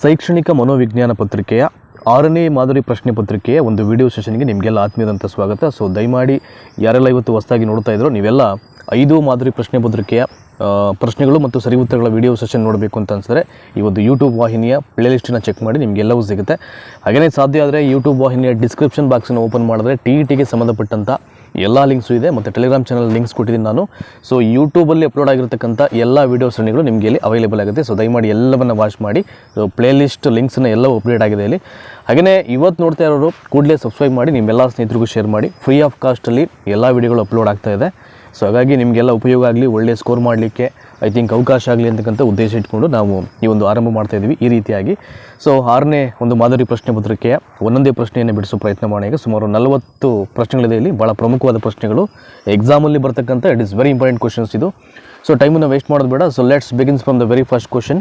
ಶೈಕ್ಷಣಿಕ ಮನೋವಿಜ್ಞಾನ ಪತ್ರಿಕೆಯ ಆರನೇ ಮಾದರಿ ಪ್ರಶ್ನೆ ಪತ್ರಿಕೆಯ ಒಂದು ವಿಡಿಯೋ ಸೆಷನ್ಗೆ ನಿಮಗೆಲ್ಲ ಆತ್ಮೀಯದಂಥ ಸ್ವಾಗತ. ಸೊ ದಯಮಾಡಿ ಯಾರೆಲ್ಲ ಇವತ್ತು ಹೊಸದಾಗಿ ನೋಡ್ತಾ ಇದ್ರು ನೀವೆಲ್ಲ ಐದು ಮಾದರಿ ಪ್ರಶ್ನೆ ಪತ್ರಿಕೆಯ ಪ್ರಶ್ನೆಗಳು ಮತ್ತು ಸರಿ ಉತ್ತರಗಳ ವಿಡಿಯೋ ಸೆಷನ್ ನೋಡಬೇಕು ಅಂತ ಅನಿಸಿದ್ರೆ ಈ ಒಂದು ಯೂಟ್ಯೂಬ್ ವಾಹಿನಿಯ ಪ್ಲೇಲಿಸ್ಟನ್ನು ಚೆಕ್ ಮಾಡಿ ನಿಮಗೆಲ್ಲವೂ ಸಿಗುತ್ತೆ. ಹಾಗೆಯೇ ಸಾಧ್ಯ ಆದರೆ ಯೂಟ್ಯೂಬ್ ವಾಹಿನಿಯ ಡಿಸ್ಕ್ರಿಪ್ಷನ್ ಬಾಕ್ಸನ್ನು ಓಪನ್ ಮಾಡಿದ್ರೆ ಟಿ ಇ ಟಿಗೆ ಸಂಬಂಧಪಟ್ಟಂಥ ಎಲ್ಲ ಲಿಂಕ್ಸು ಇದೆ ಮತ್ತು ಟೆಲಿಗ್ರಾಮ್ ಚಾನಲ್ ಲಿಂಕ್ಸ್ ಕೊಟ್ಟಿದ್ದೀನಿ ನಾನು. ಸೊ ಯೂಟ್ಯೂಬಲ್ಲಿ ಅಪ್ಲೋಡ್ ಆಗಿರತಕ್ಕಂಥ ಎಲ್ಲ ವೀಡಿಯೋ ಸರಣಿಗಳು ನಿಮಗೆ ಇಲ್ಲಿ ಅವೈಲೇಬಲ್ ಆಗುತ್ತೆ. ಸೊ ದಯಮಾಡಿ ಎಲ್ಲವನ್ನು ವಾಚ್ ಮಾಡಿ. ಸೊ ಪ್ಲೇಲಿಸ್ಟ್ ಲಿಂಕ್ಸನ್ನು ಎಲ್ಲ ಅಪ್ಡೇಟ್ ಆಗಿದೆ ಇಲ್ಲಿ. ಹಾಗೆಯೇ ಇವತ್ತು ನೋಡ್ತಾ ಇರೋರು ಕೂಡಲೇ ಸಬ್ಸ್ಕ್ರೈಬ್ ಮಾಡಿ, ನಿಮ್ಮೆಲ್ಲ ಸ್ನೇಹಿತರಿಗೂ ಶೇರ್ ಮಾಡಿ. ಫ್ರೀ ಆಫ್ ಕಾಸ್ಟಲ್ಲಿ ಎಲ್ಲ ವೀಡಿಯೋಗಳು ಅಪ್ಲೋಡ್ ಆಗ್ತಾ ಇದೆ. ಸೊ ಹಾಗಾಗಿ ನಿಮಗೆಲ್ಲ ಉಪಯೋಗ ಆಗಲಿ, ಒಳ್ಳೆ ಸ್ಕೋರ್ ಮಾಡಲಿಕ್ಕೆ ಐ ಥಿಂಕ್ ಅವಕಾಶ ಆಗಲಿ ಅಂತಕ್ಕಂಥ ಉದ್ದೇಶ ಇಟ್ಕೊಂಡು ನಾವು ಈ ಒಂದು ಆರಂಭ ಮಾಡ್ತಾ ಇದ್ದೀವಿ ಈ ರೀತಿಯಾಗಿ. ಸೊ ಆರನೇ ಒಂದು ಮಾದರಿ ಪ್ರಶ್ನೆ ಪತ್ರಿಕೆಯ ಒಂದೊಂದೇ ಪ್ರಶ್ನೆಯನ್ನು ಬಿಡಿಸೋ ಪ್ರಯತ್ನ ಮಾಡಿ ಸುಮಾರು ನಲವತ್ತು ಪ್ರಶ್ನೆಗಳಿದೆ ಇಲ್ಲಿ ಭಾಳ ಪ್ರಮುಖವಾದ ಪ್ರಶ್ನೆಗಳು. ಎಕ್ಸಾಮಲ್ಲಿ ಬರ್ತಕ್ಕಂಥ it is very important questions ಇದು. ಸೊ ಟೈಮನ್ನು ವೇಸ್ಟ್ ಮಾಡೋದು ಬೇಡ. So let's begins from the very first question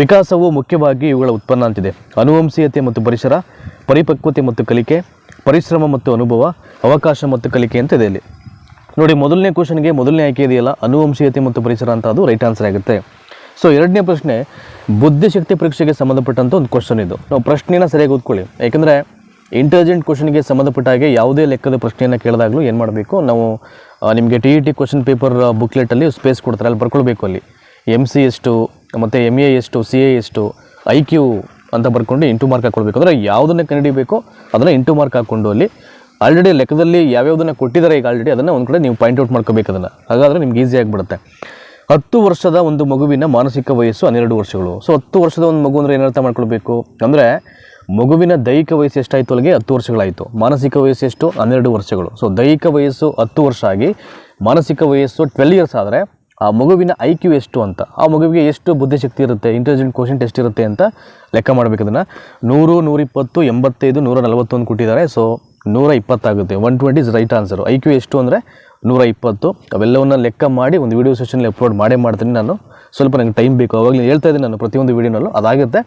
ವಿಕಾಸವು ಮುಖ್ಯವಾಗಿ ಇವುಗಳ ಉತ್ಪನ್ನ ಅಂತಿದೆ. ಅನುವಂಶೀಯತೆ ಮತ್ತು ಪರಿಸರ, ಪರಿಪಕ್ವತೆ ಮತ್ತು ಕಲಿಕೆ, ಪರಿಶ್ರಮ ಮತ್ತು ಅನುಭವ, ಅವಕಾಶ ಮತ್ತು ಕಲಿಕೆ ಅಂತ ಇದೆ ಇಲ್ಲಿ. ನೋಡಿ, ಮೊದಲನೇ ಕ್ವಶನ್ಗೆ ಮೊದಲನೇ ಆಯ್ಕೆ ಇದೆಯಲ್ಲ, ಅನುವಂಶೀಯತೆ ಮತ್ತು ಪರಿಸರ ಅಂತ ಅದು ರೈಟ್ ಆನ್ಸರ್ ಆಗುತ್ತೆ. ಸೊ ಎರಡನೇ ಪ್ರಶ್ನೆ, ಬುದ್ಧಿಶಕ್ತಿ ಪರೀಕ್ಷೆಗೆ ಸಂಬಂಧಪಟ್ಟಂಥ ಒಂದು ಕ್ವಶನ್ ಇದು. ನಾವು ಪ್ರಶ್ನೆನ ಸರಿಯಾಗಿ ಓದ್ಕೊಳ್ಳಿ. ಯಾಕಂದರೆ ಇಂಟೆಲಿಜೆಂಟ್ ಕ್ವಶನ್ಗೆ ಸಂಬಂಧಪಟ್ಟ ಹಾಗೆ ಯಾವುದೇ ಲೆಕ್ಕದ ಪ್ರಶ್ನೆಯನ್ನು ಕೇಳಿದಾಗಲೂ ಏನು ಮಾಡಬೇಕು? ನಾವು ನಿಮಗೆ T E T question paper ಬುಕ್ಲೆಟಲ್ಲಿ space ಕೊಡ್ತಾರೆ. ಅಲ್ಲಿ ಬರ್ಕೊಳ್ಬೇಕು ಅಲ್ಲಿ. ಎಂ ಸಿ ಎಷ್ಟು, ಮತ್ತು ಎಂ ಎ ಎಷ್ಟು ಸಿ ಎ ಎಷ್ಟು ಐ ಕ್ಯೂ ಅಂತ ಬರ್ಕೊಂಡು ಇಂಟು ಮಾರ್ಕ್ ಹಾಕ್ಕೊಳ್ಬೇಕು ಅಂದರೆ ಯಾವುದನ್ನು ಕಂಡುಹಿಡಿಬೇಕು, ಅದನ್ನು ಇಂಟು ಮಾರ್ಕ್ ಹಾಕ್ಕೊಂಡು ಅಲ್ಲಿ ಆಲ್ರೆಡಿ ಲೆಕ್ಕದಲ್ಲಿ ಯಾವ್ಯಾವುದನ್ನು ಕೊಟ್ಟಿದ್ದಾರೆ ಈಗ ಆಲ್ರೆಡಿ ಅದನ್ನು ಒಂದು ಕಡೆ ನೀವು ಪಾಯಿಂಟ್ ಔಟ್ ಮಾಡ್ಕೋಬೇಕು ಅದನ್ನು. ಹಾಗಾದರೆ ನಿಮ್ಗೆ ಈಸಿ ಆಗಿಬಿಡುತ್ತೆ. ಹತ್ತು ವರ್ಷದ ಒಂದು ಮಗುವಿನ ಮಾನಸಿಕ ವಯಸ್ಸು ಹನ್ನೆರಡು ವರ್ಷಗಳು. ಸೊ ಹತ್ತು ವರ್ಷದ ಒಂದು ಮಗು ಅಂದರೆ ಏನರ್ಥ ಮಾಡ್ಕೊಳ್ಬೇಕು? ಅಂದರೆ ಮಗುವಿನ ದೈಹಿಕ ವಯಸ್ಸು ಎಷ್ಟಾಯಿತು ಅಲ್ಲಿಗೆ? ಹತ್ತು ವರ್ಷಗಳಾಯಿತು. ಮಾನಸಿಕ ವಯಸ್ಸು ಎಷ್ಟು? ಹನ್ನೆರಡು ವರ್ಷಗಳು. ಸೊ ದೈಹಿಕ ವಯಸ್ಸು ಹತ್ತು ವರ್ಷ ಆಗಿ, ಮಾನಸಿಕ ವಯಸ್ಸು ಟ್ವೆಲ್ ಇಯರ್ಸ್ ಆದರೆ ಆ ಮಗುವಿನ ಐ ಕ್ಯೂ ಎಷ್ಟು ಅಂತ, ಆ ಮಗುವಿಗೆ ಎಷ್ಟು ಬುದ್ಧಿಶಕ್ತಿ ಇರುತ್ತೆ ಇಂಟೆಲಿಜೆಂಟ್ ಕ್ವಶನ್ ಟೆಸ್ಟ್ ಇರುತ್ತೆ ಅಂತ ಲೆಕ್ಕ ಮಾಡಬೇಕು ಅದನ್ನು. ನೂರು, ನೂರಿಪ್ಪತ್ತು, ಎಂಬತ್ತೈದು, ನೂರ ನಲವತ್ತೊಂದು ಕೊಟ್ಟಿದ್ದಾರೆ. ಸೊ ನೂರ ಇಪ್ಪತ್ತಾಗುತ್ತೆ one twenty is right answer I Q ಎಷ್ಟು ಅಂದರೆ ನೂರ ಇಪ್ಪತ್ತು ಅವೆಲ್ಲವನ್ನ ಲೆಕ್ಕ ಮಾಡಿ ಒಂದು ವೀಡಿಯೋ ಸೆಷನಲ್ಲಿ ಅಪ್ಲೋಡ್ ಮಾಡೇ ಮಾಡ್ತೀನಿ ನಾನು. ಸ್ವಲ್ಪ ನನಗೆ ಟೈಮ್ ಬೇಕು. ಅವಾಗಲೇ ಹೇಳ್ತಾ ಇದ್ದೀನಿ ನಾನು ಪ್ರತಿಯೊಂದು ವೀಡಿಯೋನಲ್ಲೂ ಅದಾಗುತ್ತೆ.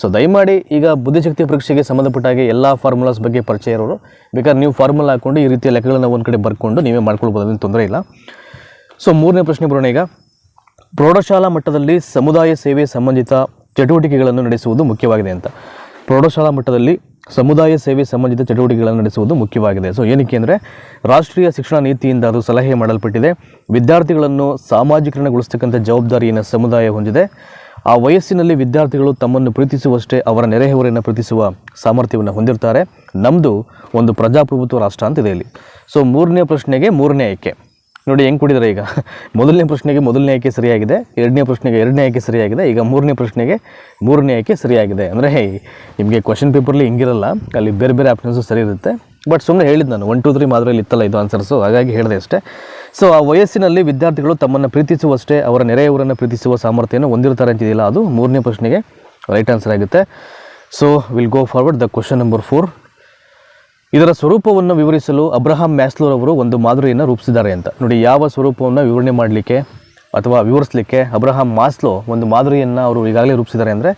ಸೊ ದಯಮಾಡಿ ಈಗ ಬುದ್ಧಿಶಕ್ತಿ ಪರೀಕ್ಷೆಗೆ ಸಂಬಂಧಪಟ್ಟ ಹಾಗೆ ಎಲ್ಲ ಫಾರ್ಮುಲಾಸ್ ಬಗ್ಗೆ ಪರಿಚಯ ಇರೋರು, ಬೇಕಾದ್ರೆ ನೀವು ಫಾರ್ಮುಲಾ ಹಾಕ್ಕೊಂಡು ಈ ರೀತಿಯ ಲೆಕ್ಕಗಳನ್ನ ಒಂದು ಕಡೆ ಬರ್ಕೊಂಡು ನೀವೇ ಮಾಡ್ಕೊಳ್ಬೋದು ಅದೇನು ತೊಂದರೆ ಇಲ್ಲ. ಸೊ ಮೂರನೇ ಪ್ರಶ್ನೆ ಬರೋಣ ಈಗ. ಪ್ರೌಢಶಾಲಾ ಮಟ್ಟದಲ್ಲಿ ಸಮುದಾಯ ಸೇವೆ ಸಂಬಂಧಿತ ಚಟುವಟಿಕೆಗಳನ್ನು ನಡೆಸುವುದು ಮುಖ್ಯವಾಗಿದೆ ಅಂತ. ಪ್ರೌಢಶಾಲಾ ಮಟ್ಟದಲ್ಲಿ ಸಮುದಾಯ ಸೇವೆ ಸಂಬಂಧಿತ ಚಟುವಟಿಕೆಗಳನ್ನು ನಡೆಸುವುದು ಮುಖ್ಯವಾಗಿದೆ. ಸೊ, ಏನಕ್ಕೆ ಅಂದರೆ ರಾಷ್ಟ್ರೀಯ ಶಿಕ್ಷಣ ನೀತಿಯಿಂದ ಅದು ಸಲಹೆ ಮಾಡಲ್ಪಟ್ಟಿದೆ. ವಿದ್ಯಾರ್ಥಿಗಳನ್ನು ಸಾಮಾಜಿಕರಣಗೊಳಿಸ್ತಕ್ಕಂಥ ಜವಾಬ್ದಾರಿಯನ್ನು ಸಮುದಾಯ ಹೊಂದಿದೆ. ಆ ವಯಸ್ಸಿನಲ್ಲಿ ವಿದ್ಯಾರ್ಥಿಗಳು ತಮ್ಮನ್ನು ಪ್ರೀತಿಸುವಷ್ಟೇ ಅವರ ನೆರೆಹೊರೆಯನ್ನು ಪ್ರೀತಿಸುವ ಸಾಮರ್ಥ್ಯವನ್ನು ಹೊಂದಿರ್ತಾರೆ. ನಮ್ಮದು ಒಂದು ಪ್ರಜಾಪ್ರಭುತ್ವ ರಾಷ್ಟ್ರ ಅಂತಿದೆ ಇಲ್ಲಿ. ಸೊ, ಮೂರನೇ ಪ್ರಶ್ನೆಗೆ ಮೂರನೇ ಆಯ್ಕೆ ನೋಡಿ ಹೆಂಗೆ ಕೊಟ್ಟಿದ್ದಾರೆ ಈಗ. ಮೊದಲನೇ ಪ್ರಶ್ನೆಗೆ ಮೊದಲನೇ ಆಯ್ಕೆ ಸರಿಯಾಗಿದೆ, ಎರಡನೇ ಪ್ರಶ್ನೆಗೆ ಎರಡನೇ ಆಯ್ಕೆ ಸರಿಯಾಗಿದೆ, ಈಗ ಮೂರನೇ ಪ್ರಶ್ನೆಗೆ ಮೂರನೇ ಆಯ್ಕೆ ಸರಿಯಾಗಿದೆ. ಅಂದರೆ, ಹೇ, ನಿಮಗೆ ಕ್ವಶನ್ ಪೇಪರ್ಲಿ ಹಿಂಗಿರಲ್ಲ, ಅಲ್ಲಿ ಬೇರೆ ಬೇರೆ ಆಪ್ಷನ್ಸು ಸರಿ ಇರುತ್ತೆ. ಬಟ್ ಸುಮ್ಮನೆ ಹೇಳಿದ್ದು ನಾನು ಒನ್ ಟು ತ್ರೀ ಮಾದರಿಯಲ್ಲಿ ಇತ್ತಲ್ಲ ಇದು ಆನ್ಸರ್ಸು ಹಾಗಾಗಿ ಹೇಳಿದೆ ಅಷ್ಟೇ. ಸೊ ಆ ವಯಸ್ಸಿನಲ್ಲಿ ವಿದ್ಯಾರ್ಥಿಗಳು ತಮ್ಮನ್ನು ಪ್ರೀತಿಸುವಷ್ಟೇ, ಅವರ ನೆರೆಯವರನ್ನು ಪ್ರೀತಿಸುವ ಸಾಮರ್ಥ್ಯವನ್ನು ಹೊಂದಿರ್ತಾರೆ ಅಂತಿದೆಯಲ್ಲ, ಅದು ಮೂರನೇ ಪ್ರಶ್ನೆಗೆ ರೈಟ್ ಆನ್ಸರ್ ಆಗುತ್ತೆ. So will go forward the question number four ಇದರ ಸ್ವರೂಪವನ್ನು ವಿವರಿಸಲು ಅಬ್ರಹಾಂ ಮ್ಯಾಸ್ಲೋರ್ ಅವರು ಒಂದು ಮಾದರಿಯನ್ನು ರೂಪಿಸಿದ್ದಾರೆ ಅಂತ. ನೋಡಿ, ಯಾವ ಸ್ವರೂಪವನ್ನು ವಿವರಣೆ ಮಾಡಲಿಕ್ಕೆ ಅಥವಾ ವಿವರಿಸಲಿಕ್ಕೆ ಅಬ್ರಹಾಂ ಮಾಸ್ಲೋ ಒಂದು ಮಾದರಿಯನ್ನು ಅವರು ಈಗಾಗಲೇ ರೂಪಿಸಿದ್ದಾರೆ ಅಂದರೆ